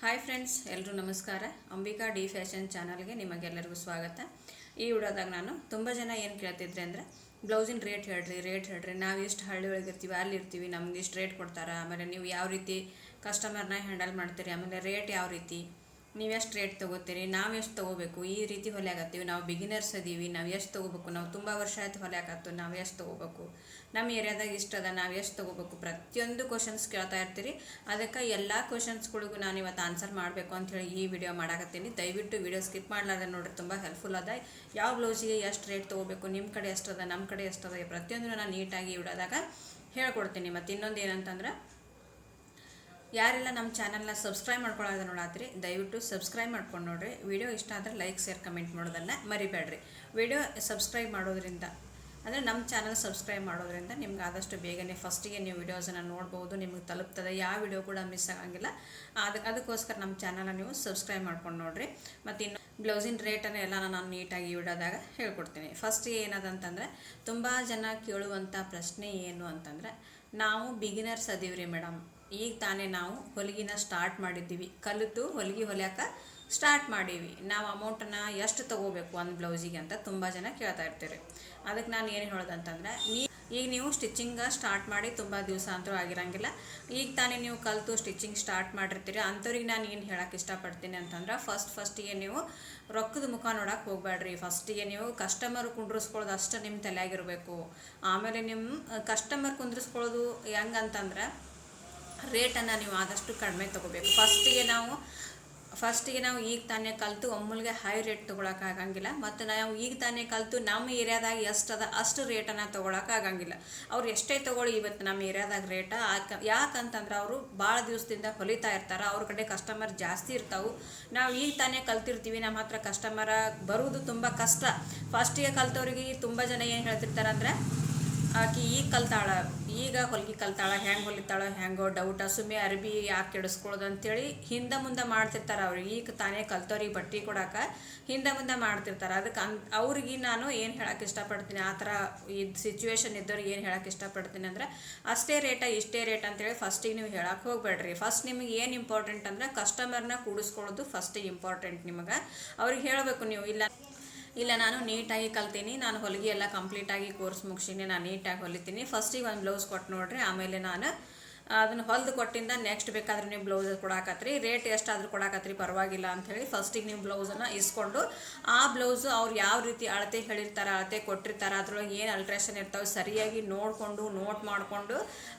Hi friends ಎಲ್ಲರೂ ನಮಸ್ಕಾರ. Ambika D fashion ಚಾನಲ್ಗೆ ನಿಮಗೆಲ್ಲರಿಗೂ ಸ್ವಾಗತ. ಈ ವಿಡಿಯೋದಾಗ ನಾನು ತುಂಬ ಜನ ಏನು ಕೇಳ್ತಿದ್ರೆ ಅಂದರೆ, ಬ್ಲೌಸಿನ ರೇಟ್ ಹೇಳ್ರಿ ರೇಟ್ ಹೇಳ್ರಿ. ನಾವು ಎಷ್ಟು ಹಳ್ಳಿ ಒಳಗೆ ಇರ್ತೀವಿ, ಅಲ್ಲಿ ಇರ್ತೀವಿ, ನಮ್ಗೆ ಇಷ್ಟು ರೇಟ್ ಕೊಡ್ತಾರೆ. ಆಮೇಲೆ ನೀವು ಯಾವ ರೀತಿ ಕಸ್ಟಮರ್ನ ಹ್ಯಾಂಡಲ್ ಮಾಡ್ತೀರಿ, ಆಮೇಲೆ ರೇಟ್ ಯಾವ ರೀತಿ? ನೀವು ಎಷ್ಟು ರೇಟ್ ತೊಗೋತೀರಿ? ನಾವು ಎಷ್ಟು ತೊಗೋಬೇಕು? ಈ ರೀತಿ ಹೊಲ್ಯಾಕತ್ತೀವಿ ನಾವು ಬಿಗಿನರ್ಸ್ ಅದೀವಿ ನಾವು ಎಷ್ಟು ತೊಗೋಬೇಕು? ನಾವು ತುಂಬ ವರ್ಷ ಆಯ್ತು ಹೊಲ್ಯಾಕತ್ತು ನಾವು ಎಷ್ಟು ತೊಗೋಬೇಕು? ನಮ್ಮ ಏರಿಯಾದಾಗ ಇಷ್ಟು ಅದ. ನಾವು ಎಷ್ಟು ತೊಗೋಬೇಕು? ಪ್ರತಿಯೊಂದು ಕ್ವಶನ್ಸ್ ಕೇಳ್ತಾ ಇರ್ತೀರಿ. ಅದಕ್ಕೆ ಎಲ್ಲ ಕ್ವಶನ್ಸ್ಗಳಿಗೂ ನಾನು ಇವತ್ತು ಆನ್ಸರ್ ಮಾಡಬೇಕು ಅಂಥೇಳಿ ಈ ವಿಡಿಯೋ ಮಾಡಾಕತ್ತೀನಿ. ದಯವಿಟ್ಟು ವಿಡಿಯೋ ಸ್ಕಿಪ್ ಮಾಡ್ಲಾರ್ದೆ ನೋಡ್ರಿ, ತುಂಬ ಹೆಲ್ಪ್ಫುಲ್ ಅದ. ಯಾವ ಬ್ಲೌಸಿಗೆ ಎಷ್ಟು ರೇಟ್ ತೊಗೋಬೇಕು? ನಿಮ್ಮ ಕಡೆ ಎಷ್ಟದ ನಮ್ಮ ಕಡೆ ಎಷ್ಟದ ಪ್ರತಿಯೊಂದು ನಾನು ನೀಟಾಗಿ ಇಡೋದಾಗ ಹೇಳ್ಕೊಡ್ತೀನಿ. ಮತ್ತು ಇನ್ನೊಂದು ಏನಂತಂದ್ರೆ ಯಾರೆಲ್ಲ ನಮ್ಮ ಚಾನಲ್ನ ಸಬ್ಸ್ಕ್ರೈಬ್ ಮಾಡ್ಕೊಳ್ಳೋದು ನೋಡಾತ್ರಿ, ದಯವಿಟ್ಟು ಸಬ್ಸ್ಕ್ರೈಬ್ ಮಾಡ್ಕೊಂಡು ನೋಡ್ರಿ. ವಿಡಿಯೋ ಇಷ್ಟ ಆದರೆ ಲೈಕ್, ಶೇರ್, ಕಮೆಂಟ್ ಮಾಡೋದನ್ನ ಮರಿಬೇಡ್ರಿ. ವಿಡಿಯೋ ಸಬ್ಸ್ಕ್ರೈಬ್ ಮಾಡೋದ್ರಿಂದ, ಅಂದರೆ ನಮ್ಮ ಚಾನಲ್ ಸಬ್ಸ್ಕ್ರೈಬ್ ಮಾಡೋದ್ರಿಂದ ನಿಮ್ಗೆ ಆದಷ್ಟು ಬೇಗನೆ ಫಸ್ಟಿಗೆ ನೀವು ವಿಡಿಯೋಸನ್ನು ನೋಡ್ಬೋದು, ನಿಮಗೆ ತಲುಪ್ತದೆ. ಯಾವ ವಿಡಿಯೋ ಕೂಡ ಮಿಸ್ ಆಗಂಗಿಲ್ಲ. ಅದು ಅದಕ್ಕೋಸ್ಕರ ನಮ್ಮ ಚಾನಲ್ನ ನೀವು ಸಬ್ಸ್ಕ್ರೈಬ್ ಮಾಡ್ಕೊಂಡು ನೋಡ್ರಿ. ಮತ್ತು ಇನ್ನು ಬ್ಲೌಸಿನ ರೇಟನ್ನು ಎಲ್ಲ ನಾನು ನೀಟಾಗಿ ಇಡೋದಾಗ ಹೇಳ್ಕೊಡ್ತೀನಿ. ಫಸ್ಟಿಗೆ ಏನದಂತಂದರೆ, ತುಂಬ ಜನ ಕೇಳುವಂಥ ಪ್ರಶ್ನೆ ಏನು ಅಂತಂದರೆ, ನಾವು ಬಿಗಿನರ್ಸ್ ಅದೀವ್ರಿ ಮೇಡಮ್. ಈಗ ತಾನೇ ನಾವು ಹೊಲಿಗೆನ ಸ್ಟಾರ್ಟ್ ಮಾಡಿದ್ದೀವಿ. ಕಲಿತು ಹೊಲಿಗೆ ಹೊಲಿಯಾಕ ಸ್ಟಾರ್ಟ್ ಮಾಡೀವಿ. ನಾವು ಅಮೌಂಟನ್ನು ಎಷ್ಟು ತೊಗೋಬೇಕು ಒಂದು ಬ್ಲೌಸಿಗೆ ಅಂತ ತುಂಬ ಜನ ಕೇಳ್ತಾ ಇರ್ತೀರಿ. ಅದಕ್ಕೆ ನಾನು ಏನು ಹೇಳೋದಂತಂದ್ರೆ, ನೀ ಈಗ ನೀವು ಸ್ಟಿಚಿಂಗ್ ಸ್ಟಾರ್ಟ್ ಮಾಡಿ ತುಂಬ ದಿವಸ ಅಂತೂ ಆಗಿರಂಗಿಲ್ಲ. ಈಗ ತಾನೇ ನೀವು ಕಲಿತು ಸ್ಟಿಚಿಂಗ್ ಸ್ಟಾರ್ಟ್ ಮಾಡಿರ್ತೀರಿ. ಅಂಥವ್ರಿಗೆ ನಾನು ಏನು ಹೇಳಕ್ಕೆ ಇಷ್ಟಪಡ್ತೀನಿ ಅಂತಂದ್ರೆ ಫಸ್ಟ್ ಫಸ್ಟಿಗೆ ನೀವು ರೊಕ್ಕದ ಮುಖ ನೋಡಕ್ಕೆ ಹೋಗ್ಬೇಡ್ರಿ ಫಸ್ಟಿಗೆ ನೀವು ಕಸ್ಟಮರ್ ಕುಂಡ್ರಿಸ್ಕೊಳ್ಳೋದು ಅಷ್ಟು ನಿಮ್ಮ ತಲೆಯಾಗಿರಬೇಕು ಆಮೇಲೆ ನಿಮ್ಮ ಕಸ್ಟಮರ್ ಕುಂದ್ರಿಸ್ಕೊಳ್ಳೋದು ಹೆಂಗಂತಂದ್ರೆ ರೇಟನ್ನು ನೀವು ಆದಷ್ಟು ಕಡಿಮೆ ತೊಗೋಬೇಕು. ಫಸ್ಟಿಗೆ ನಾವು ಫಸ್ಟಿಗೆ ನಾವು ಈಗ ತಾನೇ ಕಲಿತು ಒಮ್ಮಲ್ಗೆ ಹೈ ರೇಟ್ ತೊಗೊಳಕ್ಕಾಗಂಗಿಲ್ಲ ಮತ್ತು ನಾವು ಈಗ ತಾನೇ ಕಲಿತು ನಮ್ಮ ಏರಿಯಾದಾಗ ಎಷ್ಟು ಅದ, ಅಷ್ಟು ರೇಟನ್ನು ತೊಗೊಳಕ್ಕಾಗಂಗಿಲ್ಲ ಅವ್ರು ಎಷ್ಟೇ ತೊಗೊಳ್ಳಿ ಇವತ್ತು ನಮ್ಮ ಏರಿಯಾದಾಗ ರೇಟ. ಯಾಕಂತಂದ್ರೆ ಅವರು ಭಾಳ ದಿವಸದಿಂದ ಹೊಲಿತಾ ಇರ್ತಾರೆ. ಅವ್ರ ಕಡೆ ಕಸ್ಟಮರ್ ಜಾಸ್ತಿ ಇರ್ತಾವೆ. ನಾವು ಈಗ ತಾನೇ ಕಲ್ತಿರ್ತೀವಿ. ನಮ್ಮ ಹತ್ರ ಕಸ್ಟಮರ ಬರುವುದು ತುಂಬ ಕಷ್ಟ. ಫಸ್ಟಿಗೆ ಕಲ್ತವ್ರಿಗೆ ತುಂಬ ಜನ ಏನು ಹೇಳ್ತಿರ್ತಾರೆ ಅಂದರೆ ಆಕಿ ಈಗ ಕಲ್ತಾಳ, ಈಗ ಹೊಲ್ಗೆ ಕಲ್ತಾಳ, ಹೆಂಗೆ ಹೊಲಿತಾಳ, ಹೆಂಗೋ ಡೌಟ ಸುಮ್ಮನೆ ಅರ್ಬಿ ಯಾಕೆ ಕೆಡಿಸ್ಕೊಳ್ಳೋದು ಅಂತೇಳಿ ಹಿಂದೆ ಮುಂದೆ ಮಾಡ್ತಿರ್ತಾರೆ ಅವ್ರಿಗೆ ಈಗ ತಾನೇ ಕಲ್ತವ್ರಿಗೆ ಬಟ್ಟೆ ಕೊಡಾಕ ಹಿಂದೆ ಮುಂದೆ ಮಾಡ್ತಿರ್ತಾರೆ. ಅದಕ್ಕೆ ಅನ್ ಅವ್ರಿಗೆ ನಾನು ಏನು ಹೇಳಕ್ಕೆ ಇಷ್ಟಪಡ್ತೀನಿ? ಆ ಥರ ಇದು ಸಿಚುವೇಶನ್ ಇದ್ದವ್ರಿಗೆ ಏನು ಹೇಳಕ್ಕೆ ಇಷ್ಟಪಡ್ತೀನಿ ಅಂದ್ರೆ, ಅಷ್ಟೇ ರೇಟ ಇಷ್ಟೇ ರೇಟ್ ಅಂತೇಳಿ ಫಸ್ಟಿಗೆ ನೀವು ಹೇಳಕ್ಕೆ ಹೋಗ್ಬೇಡ್ರಿ. ಫಸ್ಟ್ ನಿಮಗೆ ಏನು ಇಂಪಾರ್ಟೆಂಟ್ ಅಂದ್ರೆ ಕಸ್ಟಮರ್ನ ಕೂಡಿಸ್ಕೊಳ್ಳೋದು ಫಸ್ಟಿಗೆ ಇಂಪಾರ್ಟೆಂಟ್ ನಿಮಗೆ. ಅವ್ರಿಗೆ ಹೇಳಬೇಕು ನೀವು, ಇಲ್ಲ ಇಲ್ಲ, ನಾನು ನೀಟಾಗಿ ಕಲ್ತೀನಿ. ನಾನು ಹೊಲಿಗೆ ಎಲ್ಲ ಕಂಪ್ಲೀಟಾಗಿ ಕೋರ್ಸ್ ಮುಗಿಸಿನಿ. ನಾನು ನೀಟಾಗಿ ಹೊಲಿತೀನಿ. ಫಸ್ಟಿಗೆ ಒಂದು ಬ್ಲೌಸ್ ಕೊಟ್ಟು ನೋಡ್ರಿ. ಆಮೇಲೆ ನಾನು ಅದನ್ನು ಹೊಲ್ದು ಕೊಟ್ಟಿಂದ ನೆಕ್ಸ್ಟ್ ಬೇಕಾದ್ರೆ ನೀವು ಬ್ಲೌಸ್ ಕೊಡಾಕತ್ರಿ. ರೇಟ್ ಎಷ್ಟಾದರೂ ಕೊಡಾಕತ್ರಿ, ಪರವಾಗಿಲ್ಲ ಅಂಥೇಳಿ ಫಸ್ಟಿಗೆ ನೀವು ಬ್ಲೌಸನ್ನು ಇಸ್ಕೊಂಡು ಆ ಬ್ಲೌಸು ಅವ್ರು ಯಾವ ರೀತಿ ಅಳತೆ ಹೇಳಿರ್ತಾರೆ, ಅಳತೆ ಕೊಟ್ಟಿರ್ತಾರೆ, ಅದ್ರೊಳಗೆ ಏನು ಅಲ್ಟ್ರೇಷನ್ ಇರ್ತಾವೆ ಸರಿಯಾಗಿ ನೋಡಿಕೊಂಡು ನೋಟ್ ಮಾಡಿಕೊಂಡು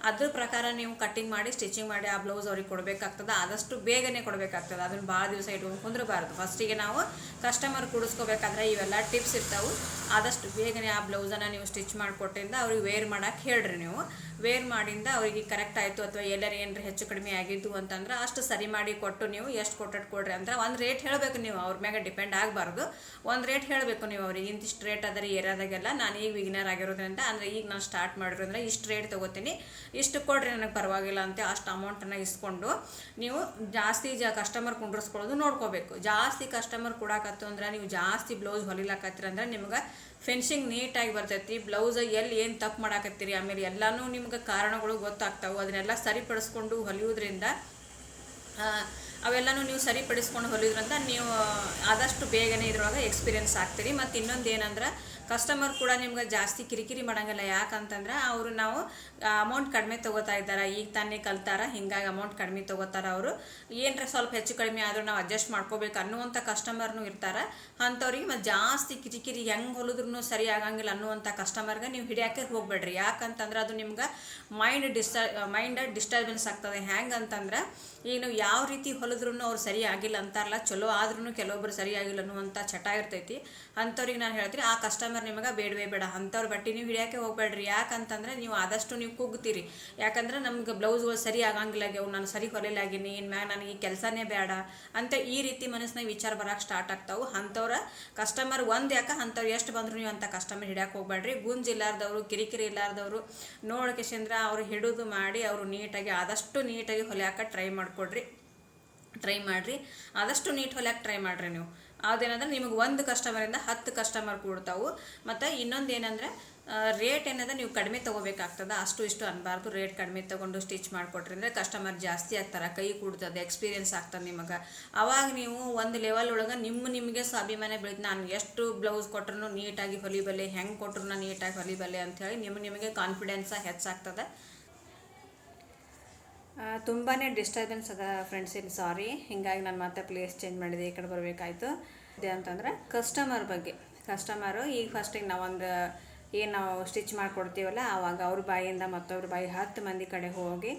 ಅದ್ರ ಪ್ರಕಾರ ನೀವು ಕಟ್ಟಿಂಗ್ ಮಾಡಿ ಸ್ಟಿಚಿಂಗ್ ಮಾಡಿ ಆ ಬ್ಲೌಸ್ ಅವ್ರಿಗೆ ಕೊಡಬೇಕಾಗ್ತದೆ. ಆದಷ್ಟು ಬೇಗನೆ ಕೊಡಬೇಕಾಗ್ತದೆ. ಅದನ್ನು ಭಾಳ ದಿವಸ ಇಟ್ಕೊಂಡು ಕುಂದ್ರಬಾರ್ದು. ಫಸ್ಟಿಗೆ ನಾವು ಕಸ್ಟಮರ್ ಕೂಡಿಸ್ಕೋಬೇಕಾದ್ರೆ ಇವೆಲ್ಲ ಟಿಪ್ಸ್ ಇರ್ತಾವೆ. ಆದಷ್ಟು ಬೇಗನೆ ಆ ಬ್ಲೌಸನ್ನು ನೀವು ಸ್ಟಿಚ್ ಮಾಡಿಕೊಟ್ಟಿಂದ ಅವ್ರಿಗೆ ವೇರ್ ಮಾಡೋಕ್ಕೆ ಹೇಳ್ರಿ ನೀವು. ವೇರ್ ಮಾಡಿಂದ ಅವರಿಗೆ ಕರೆಕ್ಟ್ ಆಯಿತು ಅಥವಾ ಎಲ್ಲರ ಏನಾರ ಹೆಚ್ಚು ಕಡಿಮೆ ಆಗಿದ್ದು ಅಂತಂದ್ರೆ ಅಷ್ಟು ಸರಿ ಮಾಡಿ ಕೊಟ್ಟು ನೀವು ಎಷ್ಟು ಕೊಟ್ಟಟ್ಟು ಕೊಡ್ರಿ ಅಂದ್ರೆ ಒಂದು ರೇಟ್ ಹೇಳಬೇಕು ನೀವು ಅವ್ರ ಮ್ಯಾಗೆ ಡಿಪೆಂಡ್ ಆಗಬಾರ್ದು. ಒಂದು ರೇಟ್ ಹೇಳಬೇಕು ನೀವು ಅವ್ರಿಗೆ, ಇಂತಿಷ್ಟು ರೇಟ್ ಅದರ ಏರಿಯಾದಾಗೆಲ್ಲ ನಾನು ಈಗ ವಿಗ್ನರ್ ಆಗಿರೋದ್ರಿಂದ, ಅಂದರೆ ಈಗ ನಾನು ಸ್ಟಾರ್ಟ್ ಮಾಡಿರೋದ್ರಿಂದ ಇಷ್ಟು ರೇಟ್ ತೊಗೋತೀನಿ. ಇಷ್ಟು ಕೊಡ್ರಿ ನನಗೆ ಪರವಾಗಿಲ್ಲ ಅಂತ ಅಷ್ಟು ಅಮೌಂಟನ್ನು ಇಸ್ಕೊಂಡು ನೀವು ಜಾಸ್ತಿ ಜ ಕಸ್ಟಮರ್ ಕುಂಡ್ರಿಸ್ಕೊಳ್ಳೋದು ನೋಡ್ಕೋಬೇಕು. ಜಾಸ್ತಿ ಕಸ್ಟಮರ್ ಕೊಡಾಕತ್ತು ಅಂದ್ರೆ ನೀವು ಜಾಸ್ತಿ ಬ್ಲೌಸ್ ಹೊಲಿಲಾಕತ್ತೀರ ಅಂದ್ರೆ ನಿಮ್ಗೆ ಫಿನಿಶಿಂಗ್ ನೀಟಾಗಿ ಬರ್ತೈತಿ. ಬ್ಲೌಸ್ ಎಲ್ಲಿ ಏನು ತಪ್ಪು ಮಾಡಾಕತ್ತೀರಿ ಆಮೇಲೆ ಎಲ್ಲನೂ ನಿಮ್ಗೆ ಕಾರಣಗಳು ಗೊತ್ತಾಗ್ತಾವೆ. ಅದನ್ನೆಲ್ಲ ಸರಿಪಡಿಸ್ಕೊಂಡು ಹೊಲಿಯೋದ್ರಿಂದ ಅವೆಲ್ಲನೂ ನೀವು ಸರಿಪಡಿಸ್ಕೊಂಡು ಹೊಲಿಯೋದ್ರಿಂದ ನೀವು ಆದಷ್ಟು ಬೇಗನೆ ಇದ್ರೊಳಗೆ ಎಕ್ಸ್ಪೀರಿಯನ್ಸ್ ಆಗ್ತೀರಿ. ಮತ್ತು ಇನ್ನೊಂದು ಏನಂದ್ರೆ ಕಸ್ಟಮರ್ ಕೂಡ ನಿಮ್ಗೆ ಜಾಸ್ತಿ ಕಿರಿಕಿರಿ ಮಾಡೋಂಗಿಲ್ಲ. ಯಾಕಂತಂದ್ರೆ ಅವರು ನಾವು ಅಮೌಂಟ್ ಕಡಿಮೆ ತೊಗೋತಾ ಇದ್ದಾರೆ, ಈಗ ತಾನೇ ಕಲ್ತಾರ, ಹಿಂಗಾಗಿ ಅಮೌಂಟ್ ಕಡಿಮೆ ತೊಗೋತಾರ ಅವರು. ಏನರ ಸ್ವಲ್ಪ ಹೆಚ್ಚು ಕಡಿಮೆ ಆದರೂ ನಾವು ಅಡ್ಜಸ್ಟ್ ಮಾಡ್ಕೋಬೇಕು ಅನ್ನುವಂಥ ಕಸ್ಟಮರ್ನು ಇರ್ತಾರೆ. ಅಂಥವ್ರಿಗೆ ಮತ್ತು ಜಾಸ್ತಿ ಕಿರಿಕಿರಿ ಹೆಂಗೆ ಹೊಲಿದ್ರೂ ಸರಿ ಆಗಂಗಿಲ್ಲ ಅನ್ನುವಂಥ ಕಸ್ಟಮರ್ಗೆ ನೀವು ಹಿಡಿಯಕ್ಕೆ ಹೋಗ್ಬೇಡ್ರಿ. ಯಾಕಂತಂದ್ರೆ ಅದು ನಿಮ್ಗೆ ಮೈಂಡ್ ಡಿಸ್ಟರ್ ಮೈಂಡ್ ಡಿಸ್ಟರ್ಬೆನ್ಸ್ ಆಗ್ತದೆ. ಹೆಂಗೆ ಅಂತಂದ್ರೆ ಈಗ ನಾವು ಯಾವ ರೀತಿ ಹೊಲಿದ್ರೂ ಅವ್ರು ಸರಿ ಆಗಿಲ್ಲ ಅಂತಾರಲ್ಲ, ಚಲೋ ಆದ್ರೂ ಕೆಲವೊಬ್ರು ಸರಿ ಆಗಿಲ್ಲ ಅನ್ನುವಂಥ ಚಟ ಇರ್ತೈತಿ. ಅಂಥವ್ರಿಗೆ ನಾನು ಹೇಳ್ತೀನಿ, ಆ ಕಸ್ಟಮರ್ ನಿಮಗೆ ಬೇಡವೇ ಬೇಡ. ಅಂಥವ್ರ ಬಟ್ಟೆ ನೀವು ಹಿಡಿಯೋಕೆ ಹೋಗ್ಬೇಡ್ರಿ ಯಾಕಂತಂದ್ರೆ ನೀವು ಆದಷ್ಟು ನೀವು ಕುಗ್ತೀರಿ. ಯಾಕಂದ್ರೆ ನಮ್ಗೆ ಬ್ಲೌಸ್ಗಳು ಸರಿ ಆಗಂಗಿಲ್ಲ ಆಗ್ಯಾವ, ನಾನು ಸರಿ ಹೊಲಿಲಾಗಿನಿ ಇನ್ಮ್ಯಾಗ ನನಗೆ ಈ ಕೆಲಸನೇ ಬೇಡ ಅಂತ ಈ ರೀತಿ ಮನಸ್ಸಿನಾಗ ವಿಚಾರ ಬರೋಕೆ ಸ್ಟಾರ್ಟ್ ಆಗ್ತಾವೆ. ಅಂಥವ್ರ ಕಸ್ಟಮರ್ ಒಂದು ಯಾಕೆ, ಅಂಥವ್ರು ಎಷ್ಟು ಬಂದರು ನೀವು ಅಂಥ ಕಸ್ಟಮರ್ ಹಿಡಿಯೋಕೆ ಹೋಗ್ಬೇಡ್ರಿ ಗುಂಜ್ ಇಲ್ಲಾರ್ದವರು, ಕಿರಿಕಿರಿ ಇಲ್ಲಾರ್ದವರು ನೋಡಕೆಶಂದ್ರ ಅವ್ರು ಹಿಡಿದು ಮಾಡಿ ಅವರು ನೀಟಾಗಿ, ಆದಷ್ಟು ನೀಟಾಗಿ ಹೊಲಿಯಾಕ ಟ್ರೈ ಮಾಡಿಕೊಡ್ರಿ ಟ್ರೈ ಮಾಡಿರಿ. ಆದಷ್ಟು ನೀಟ್ ಹೊಲಿಯಕ್ಕೆ ಟ್ರೈ ಮಾಡಿರಿ ನೀವು. ಅದೇನಂದ್ರೆ ನಿಮಗೆ ಒಂದು ಕಸ್ಟಮರಿಂದ ಹತ್ತು ಕಸ್ಟಮರ್ ಕೂಡ್ತಾವೆ. ಮತ್ತು ಇನ್ನೊಂದು ಏನಂದ್ರೆ ರೇಟ್ ಏನದ ನೀವು ಕಡಿಮೆ ತೊಗೋಬೇಕಾಗ್ತದೆ. ಅಷ್ಟು ಇಷ್ಟು ಅನ್ಬಾರ್ದು. ರೇಟ್ ಕಡಿಮೆ ತೊಗೊಂಡು ಸ್ಟಿಚ್ ಮಾಡಿಕೊಟ್ರಿ ಅಂದರೆ ಕಸ್ಟಮರ್ ಜಾಸ್ತಿ ಆಗ್ತಾರೆ. ಕೈ ಕೂಡ್ತದೆ ಎಕ್ಸ್ಪೀರಿಯನ್ಸ್ ಆಗ್ತದೆ ನಿಮಗೆ. ಅವಾಗ ನೀವು ಒಂದು ಲೆವೆಲ್ ಒಳಗೆ ನಿಮ್ಮ ನಿಮಗೆ ಸ್ವಾಭಿಮಾನ ಬೆಳೀತು ನಾನು ಎಷ್ಟು ಬ್ಲೌಸ್ ಕೊಟ್ರು ನೀಟಾಗಿ ಹೊಲಿಬಲ್ಲೆ ಹೆಂಗೆ ಕೊಟ್ರು ನೀಟಾಗಿ ಹೊಲಿಬಲ್ಲೆ ಅಂಥೇಳಿ ನಿಮ್ಮ ನಿಮಗೆ ಕಾನ್ಫಿಡೆನ್ಸ ಹೆಚ್ಚಾಗ್ತದೆ. ತುಂಬಾ ಡಿಸ್ಟರ್ಬೆನ್ಸ್ ಅದ ಫ್ರೆಂಡ್ಸ್ ಇಲ್ಲಿ ಸಾರಿ ಹೀಗಾಗಿ ನಾನು ಮತ್ತೆ ಪ್ಲೇಸ್ ಚೇಂಜ್ ಮಾಡಿದೆ, ಈ ಕಡೆ ಬರಬೇಕಾಯ್ತು. ಇದೆ ಅಂತಂದ್ರೆ ಕಸ್ಟಮರ್ ಬಗ್ಗೆ. ಕಸ್ಟಮರು ಈಗ ಫಸ್ಟಿಗೆ ನಾವೊಂದು, ಏನು ನಾವು ಸ್ಟಿಚ್ ಮಾಡಿಕೊಡ್ತೀವಲ್ಲ, ಆವಾಗ ಅವ್ರ ಬಾಯಿಂದ ಮತ್ತೊಬ್ರ ಬಾಯಿ ಹತ್ತು ಮಂದಿ ಕಡೆ ಹೋಗಿ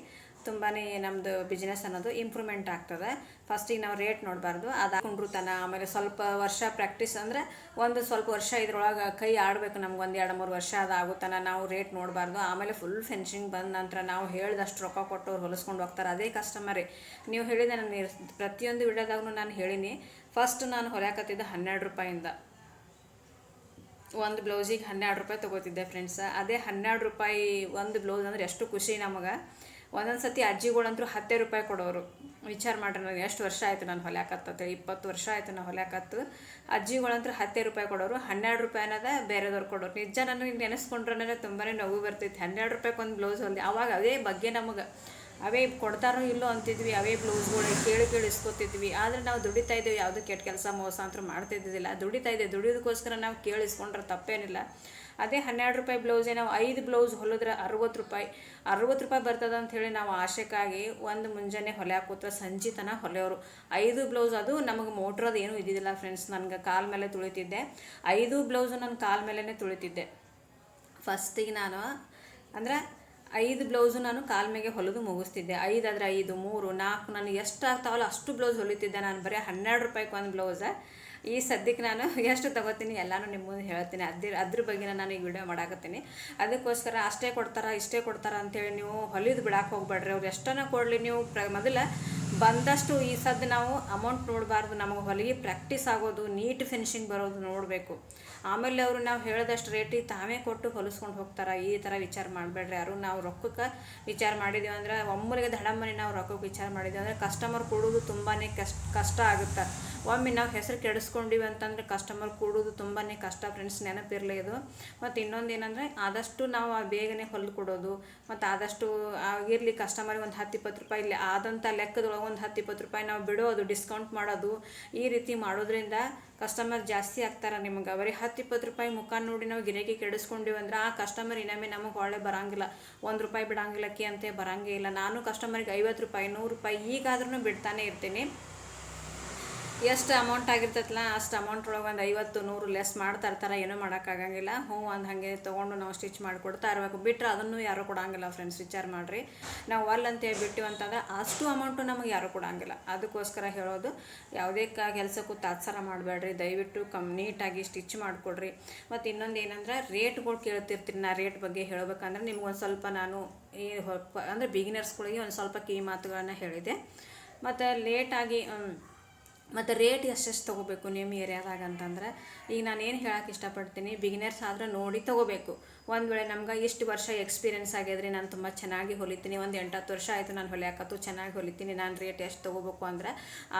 ತುಂಬಾ ನಮ್ಮದು ಬಿಸ್ನೆಸ್ ಅನ್ನೋದು ಇಂಪ್ರೂವ್ಮೆಂಟ್ ಆಗ್ತದೆ. ಫಸ್ಟಿಗೆ ನಾವು ರೇಟ್ ನೋಡಬಾರ್ದು. ಅದು ಕುಂಡ್ರುತನ ಆಮೇಲೆ ಸ್ವಲ್ಪ ವರ್ಷ ಪ್ರಾಕ್ಟೀಸ್ ಅಂದರೆ ಒಂದು ಸ್ವಲ್ಪ ವರ್ಷ ಇದ್ರೊಳಗೆ ಕೈ ಆಡಬೇಕು ನಮ್ಗೆ ಒಂದು ಎರಡು ಮೂರು ವರ್ಷ ಅದು ಆಗುತ್ತಾನ ನಾವು ರೇಟ್ ನೋಡಬಾರ್ದು. ಆಮೇಲೆ ಫುಲ್ ಫೆನ್ಸಿಂಗ್ ಬಂದ ನಂತರ ನಾವು ಹೇಳಿದಷ್ಟು ರೊಕ್ಕ ಕೊಟ್ಟು ಅವ್ರು ಹೊಲಿಸ್ಕೊಂಡು ಹೋಗ್ತಾರೆ ಅದೇ ಕಸ್ಟಮರೇ ನೀವು ಹೇಳಿದ ನಾನು ಪ್ರತಿಯೊಂದು ವಿಡಿಯೋದಾಗೂ ನಾನು ಹೇಳೀನಿ. ಫಸ್ಟ್ ನಾನು ಹೊರಕತ್ತಿದ್ದೆ ಹನ್ನೆರಡು ರೂಪಾಯಿಂದ. ಒಂದು ಬ್ಲೌಸಿಗೆ ಹನ್ನೆರಡು ರೂಪಾಯಿ ತೊಗೋತಿದ್ದೆ ಫ್ರೆಂಡ್ಸ್ ಅದೇ ಹನ್ನೆರಡು ರೂಪಾಯಿ ಒಂದು ಬ್ಲೌಸ್ ಅಂದರೆ ಎಷ್ಟು ಖುಷಿ ನಮಗೆ. ಒಂದೊಂದು ಸತಿ ಅಜ್ಜಿಗಳಂತೂ ಹತ್ತೇ ರೂಪಾಯಿ ಕೊಡೋರು. ವಿಚಾರ ಮಾಡ್ರಿ ನನಗೆ ಎಷ್ಟು ವರ್ಷ ಆಯಿತು ನಾನು ಹೊಲ್ಯಾಕತ್ತೆ ಇಪ್ಪತ್ತು ವರ್ಷ ಆಯಿತು ನಾನು ಹೊಲ್ಯಾಕತ್ತು ಅಜ್ಜಿಗಳಂತೂ ಹತ್ತೇ ರೂಪಾಯಿ ಕೊಡೋರು, ಹನ್ನೆರಡು ರೂಪಾಯಿ ಅನ್ನೋದೇ ಬೇರೆದವ್ರು ಕೊಡೋರು. ನಿಜ ನನಗೆ ನೆನೆಸ್ಕೊಂಡ್ರೆ ತುಂಬಾ ನಗು ಬರ್ತೈತಿ ಹನ್ನೆರಡು ರೂಪಾಯಿಗೆ ಒಂದು ಬ್ಲೌಸ್ ಹೊಲ್ದೆ, ಅವಾಗ ಅದೇ ಬಗ್ಗೆ ನಮಗೆ. ಅವೇ ಕೊಡ್ತಾರೋ ಇಲ್ಲೋ ಅಂತಿದ್ವಿ, ಅವೇ ಬ್ಲೌಸ್ಗಳು ಕೇಳಿ ಕೇಳಿ ಇಸ್ಕೊತಿದ್ವಿ ಆದರೆ ನಾವು ದುಡಿತಾ ಇದ್ದೇವೆ, ಯಾವುದೋ ಕೆಟ್ಟ ಕೆಲಸ ಮೋಸ ಅಂತೂ ಮಾಡ್ತಿದ್ದಿಲ್ಲ ದುಡಿತಾ ಇದೆ ದುಡಿಯೋದಕ್ಕೋಸ್ಕರ ನಾವು ಕೇಳಿಸ್ಕೊಂಡ್ರೆ ತಪ್ಪೇನಿಲ್ಲ. ಅದೇ ಹನ್ನೆರಡು ರೂಪಾಯಿ ಬ್ಲೌಸೇ ನಾವು ಐದು ಬ್ಲೌಸ್ ಹೊಲಿದ್ರೆ ಅರವತ್ತು ರೂಪಾಯಿ. ಅರವತ್ತು ರೂಪಾಯಿ ಬರ್ತದೆ ಅಂಥೇಳಿ ನಾವು ಆಶೆಕ್ಕಾಗಿ ಒಂದು ಮುಂಜಾನೆ ಹೊಲೆ ಹಾಕೋತ್ರ ಸಂಜೆ ತನಕ ಹೊಲೆಯೋರು. ಐದು ಬ್ಲೌಸ್ ಅದು ನಮಗೆ ಮೋಟ್ರದ್ದು ಏನೂ ಇದ್ದಿದ್ದಿಲ್ಲ ಫ್ರೆಂಡ್ಸ್ ನನಗೆ ಕಾಲ ಮೇಲೆ ತುಳಿತಿದ್ದೆ. ಐದು ಬ್ಲೌಸು ನನ್ನ ಕಾಲ ಮೇಲೇ ತುಳಿತಿದ್ದೆ. ಫಸ್ಟಿಗೆ ನಾನು ಅಂದ್ರೆ ಐದು ಬ್ಲೌಸು ನಾನು ಕಾಲ್ಮೆಗೆ ಹೊಲಿದು ಮುಗಿಸ್ತಿದ್ದೆ. ಐದಾದ್ರೆ ಐದು, ಮೂರು, ನಾಲ್ಕು ನನಗೆ ಎಷ್ಟು ಆಗ್ತಾವಲ್ಲ ಅಷ್ಟು ಬ್ಲೌಸ್ ಹೊಲಿತಿದ್ದೆ. ನಾನು ಬರೀ ಹನ್ನೆರಡು ರೂಪಾಯಿಗೆ ಒಂದು ಬ್ಲೌಸ ಈ ಸದ್ಯಕ್ಕೆ ನಾನು ಎಷ್ಟು ತಗೋತೀನಿ ಎಲ್ಲನೂ ನಿಮ್ಮ ಮುಂದೆ ಹೇಳ್ತೀನಿ. ಅದ್ರ ಅದ್ರ ಬಗ್ಗೆ ನಾನು ಈ ವಿಡಿಯೋ ಮಾಡಾಕತ್ತೀನಿ. ಅದಕ್ಕೋಸ್ಕರ ಅಷ್ಟೇ ಕೊಡ್ತಾರ, ಇಷ್ಟೇ ಕೊಡ್ತಾರ ಅಂತೇಳಿ ನೀವು ಹೊಲಿದು ಬಿಡಕ್ಕೆ ಹೋಗ್ಬೇಡ್ರಿ. ಅವ್ರು ಎಷ್ಟನ್ನ ಕೊಡಲಿ ನೀವು ಪ್ರ ಮೊದಲ ಬಂದಷ್ಟು ಈ ಸದ್ದು ನಾವು ಅಮೌಂಟ್ ನೋಡಬಾರ್ದು, ನಮಗೆ ಹೊಲಿಗೆ ಪ್ರಾಕ್ಟೀಸ್ ಆಗೋದು ನೀಟ್ ಫಿನಿಶಿಂಗ್ ಬರೋದು ನೋಡಬೇಕು. ಆಮೇಲೆ ಅವರು ನಾವು ಹೇಳಿದಷ್ಟು ರೇಟಿಗೆ ತಾವೇ ಕೊಟ್ಟು ಹೊಲಿಸ್ಕೊಂಡು ಹೋಗ್ತಾರೆ, ಈ ಥರ ವಿಚಾರ ಮಾಡಬೇಡ್ರಿ ಯಾರು. ನಾವು ರೊಕ್ಕಕ್ಕೆ ವಿಚಾರ ಮಾಡಿದ್ದೀವಿ ಅಂದ್ರೆ, ಒಮ್ಮಲಿಗೆ ದಡಮನೆ ನಾವು ರೊಕ್ಕಕ್ಕೆ ವಿಚಾರ ಮಾಡಿದ್ದೀವಿ ಅಂದರೆ ಕಸ್ಟಮರ್ ಕೊಡೋದು ತುಂಬಾ ಕಷ್ಟ ಕಷ್ಟ ಆಗುತ್ತೆ. ಒಮ್ಮೆ ನಾವು ಹೆಸರು ಕೆಡಿಸ್ಕೊಂಡಿವಿ ಅಂತಂದರೆ ಕಸ್ಟಮರ್ ಕೊಡೋದು ತುಂಬಾ ಕಷ್ಟ ಫ್ರೆಂಡ್ಸ್ ನೆನಪಿರಲಿ ಇದು. ಮತ್ತು ಇನ್ನೊಂದು ಏನಂದರೆ, ಆದಷ್ಟು ನಾವು ಬೇಗನೆ ಹೊಲ್ದು ಕೊಡೋದು ಮತ್ತು ಆದಷ್ಟು ಆಗಿರಲಿ ಕಸ್ಟಮರ್ಗೆ ಒಂದು ಹತ್ತು ಇಪ್ಪತ್ತು ರೂಪಾಯಿ ಆದಂಥ ಲೆಕ್ಕದೊಳಗೆ ಒಂದು ಹತ್ತು ಇಪ್ಪತ್ತು ರೂಪಾಯಿ ನಾವು ಬಿಡೋದು ಡಿಸ್ಕೌಂಟ್ ಮಾಡೋದು, ಈ ರೀತಿ ಮಾಡೋದ್ರಿಂದ ಕಸ್ಟಮರ್ ಜಾಸ್ತಿ ಆಗ್ತಾರೆ ನಿಮ್ಗೆ. ಬರೀ ಹತ್ತು ಇಪ್ಪತ್ತು ರೂಪಾಯಿ ಮುಖ ನೋಡಿ ನಾವು ಗಿರಾಕಿ ಕೆಡಿಸ್ಕೊಂಡಿವಿ ಅಂದ್ರೆ ಆ ಕಸ್ಟಮರ್ ಇನ್ನೊಮ್ಮೆ ನಮಗೆ ಒಳ್ಳೆ ಬರಂಗಿಲ್ಲ. ಒಂದು ರೂಪಾಯಿ ಬಿಡಂಗಿಲ್ಲಕ್ಕೆ ಅಂತ ಬರಂಗೇ ಇಲ್ಲ. ನಾನು ಕಸ್ಟಮರಿಗೆ ಐವತ್ತು ರೂಪಾಯಿ, ನೂರು ರೂಪಾಯಿ ಈಗಾದ್ರೂ ಬಿಡ್ತಾನೆ ಇರ್ತೀನಿ. ಎಷ್ಟು ಅಮೌಂಟ್ ಆಗಿರ್ತೈತಲ್ಲ ಅಷ್ಟು ಅಮೌಂಟ್ ಒಳಗೆ ಒಂದು ಐವತ್ತು, ನೂರು ಲೆಸ್ ಮಾಡ್ತಾ ಇರ್ತಾರೆ, ಏನೂ ಮಾಡೋಕ್ಕಾಗಂಗಿಲ್ಲ ಹ್ಞೂ ಒಂದು ಹಾಗೆ ತೊಗೊಂಡು ನಾವು ಸ್ಟಿಚ್ ಮಾಡಿಕೊಡ್ತಾ ಇರಬೇಕು. ಬಿಟ್ಟರೆ ಅದನ್ನು ಯಾರೂ ಕೊಡಂಗಿಲ್ಲ ಫ್ರೆಂಡ್ಸ್ ವಿಚಾರ ಮಾಡಿರಿ. ನಾವು ಅಲ್ಲ ಅಂತೇಳಿ ಬಿಟ್ಟಿವಿ ಅಂತಂದ್ರೆ ಅಷ್ಟು ಅಮೌಂಟು ನಮಗೆ ಯಾರೂ ಕೊಡಂಗಿಲ್ಲ. ಅದಕ್ಕೋಸ್ಕರ ಹೇಳೋದು, ಯಾವುದೇ ಕ ಕೆಲಸಕ್ಕೂ ತಾತ್ಸಾರ ಮಾಡಬೇಡ್ರಿ. ದಯವಿಟ್ಟು ಕಮ್, ನೀಟಾಗಿ ಸ್ಟಿಚ್ ಮಾಡಿಕೊಡ್ರಿ. ಮತ್ತು ಇನ್ನೊಂದು ಏನಂದ್ರೆ ರೇಟ್ಗಳು ಕೇಳ್ತಿರ್ತೀನಿ ನಾ ರೇಟ್ ಬಗ್ಗೆ ಹೇಳಬೇಕಂದ್ರೆ, ನಿಮ್ಗೆ ಒಂದು ಸ್ವಲ್ಪ ನಾನು ಈ ಅಂದರೆ ಬಿಗಿನರ್ಸ್ಗಳಿಗೆ ಒಂದು ಸ್ವಲ್ಪ ಕಿವಿ ಮಾತುಗಳನ್ನು ಹೇಳಿದೆ. ಮತ್ತು ಲೇಟಾಗಿ ಮತ್ತು ರೇಟ್ ಎಷ್ಟೆಷ್ಟು ತೊಗೋಬೇಕು ನಿಮ್ಮ ಏರಿಯಾದಾಗ ಅಂತಂದ್ರೆ, ಈಗ ನಾನು ಏನು ಹೇಳಕ್ಕೆ ಇಷ್ಟಪಡ್ತೀನಿ ಬಿಗಿನರ್ಸ್ ಆದ್ರೆ ನೋಡಿ ತೊಗೋಬೇಕು. ಒಂದು ವೇಳೆ ನಮ್ಗೆ ಇಷ್ಟು ವರ್ಷ ಎಕ್ಸ್ಪೀರಿಯೆನ್ಸ್ ಆಗ್ಯದ್ರಿ, ನಾನು ತುಂಬ ಚೆನ್ನಾಗಿ ಹೊಲಿತೀನಿ. ಒಂದು ಎಂಟತ್ತು ವರ್ಷ ಆಯಿತು ನಾನು ಹೊಲಿಯಾಕತ್ತು, ಚೆನ್ನಾಗಿ ಹೊಲಿತೀನಿ. ನಾನು ರೇಟ್ ಎಷ್ಟು ತೊಗೋಬೇಕು ಅಂದ್ರೆ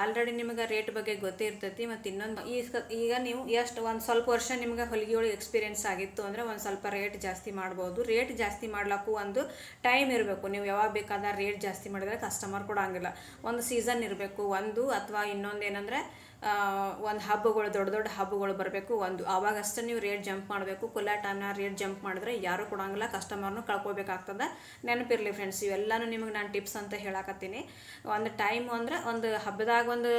ಆಲ್ರೆಡಿ ನಿಮಗೆ ರೇಟ್ ಬಗ್ಗೆ ಗೊತ್ತೇ ಇರ್ತೈತಿ. ಮತ್ತು ಇನ್ನೊಂದು ಈಗ ಈಗ ನೀವು ಎಷ್ಟು ಒಂದು ಸ್ವಲ್ಪ ವರ್ಷ ನಿಮ್ಗೆ ಹೊಲಿಗೆ ಒಳಗೆ ಎಕ್ಸ್ಪೀರಿಯೆನ್ಸ್ ಆಗಿತ್ತು ಅಂದರೆ, ಒಂದು ಸ್ವಲ್ಪ ರೇಟ್ ಜಾಸ್ತಿ ಮಾಡ್ಬೋದು. ರೇಟ್ ಜಾಸ್ತಿ ಮಾಡ್ಲಿಕ್ಕೂ ಒಂದು ಟೈಮ್ ಇರಬೇಕು. ನೀವು ಯಾವಾಗ ಬೇಕಾದ ರೇಟ್ ಜಾಸ್ತಿ ಮಾಡಿದ್ರೆ ಕಸ್ಟಮರ್ ಕೊಡೋಂಗಿಲ್ಲ. ಒಂದು ಸೀಸನ್ ಇರಬೇಕು. ಒಂದು ಅಥವಾ ಇನ್ನೊಂದು ಏನಂದರೆ ಒಂದು ಹಬ್ಬಗಳು, ದೊಡ್ಡ ದೊಡ್ಡ ಹಬ್ಬಗಳು ಬರಬೇಕು. ಒಂದು ಆವಾಗಷ್ಟೇ ನೀವು ರೇಟ್ ಜಂಪ್ ಮಾಡಬೇಕು. ಕೊಲ್ಲ ಟೈಮ್ನ ರೇಟ್ ಜಂಪ್ ಮಾಡಿದ್ರೆ ಯಾರು ಕೊಡೋಂಗಿಲ್ಲ. ಕಸ್ಟಮರ್ನು ಕಳ್ಕೊಬೇಕಾಗ್ತದೆ. ನೆನಪಿರಲಿ ಫ್ರೆಂಡ್ಸ್ ಇವೆಲ್ಲನೂ ನಿಮಗೆ ನಾನು ಟಿಪ್ಸ್ ಅಂತ ಹೇಳಕತ್ತೀನಿ. ಒಂದು ಟೈಮ್ ಅಂದ್ರೆ ಒಂದು ಹಬ್ಬದಾಗ ಒಂದು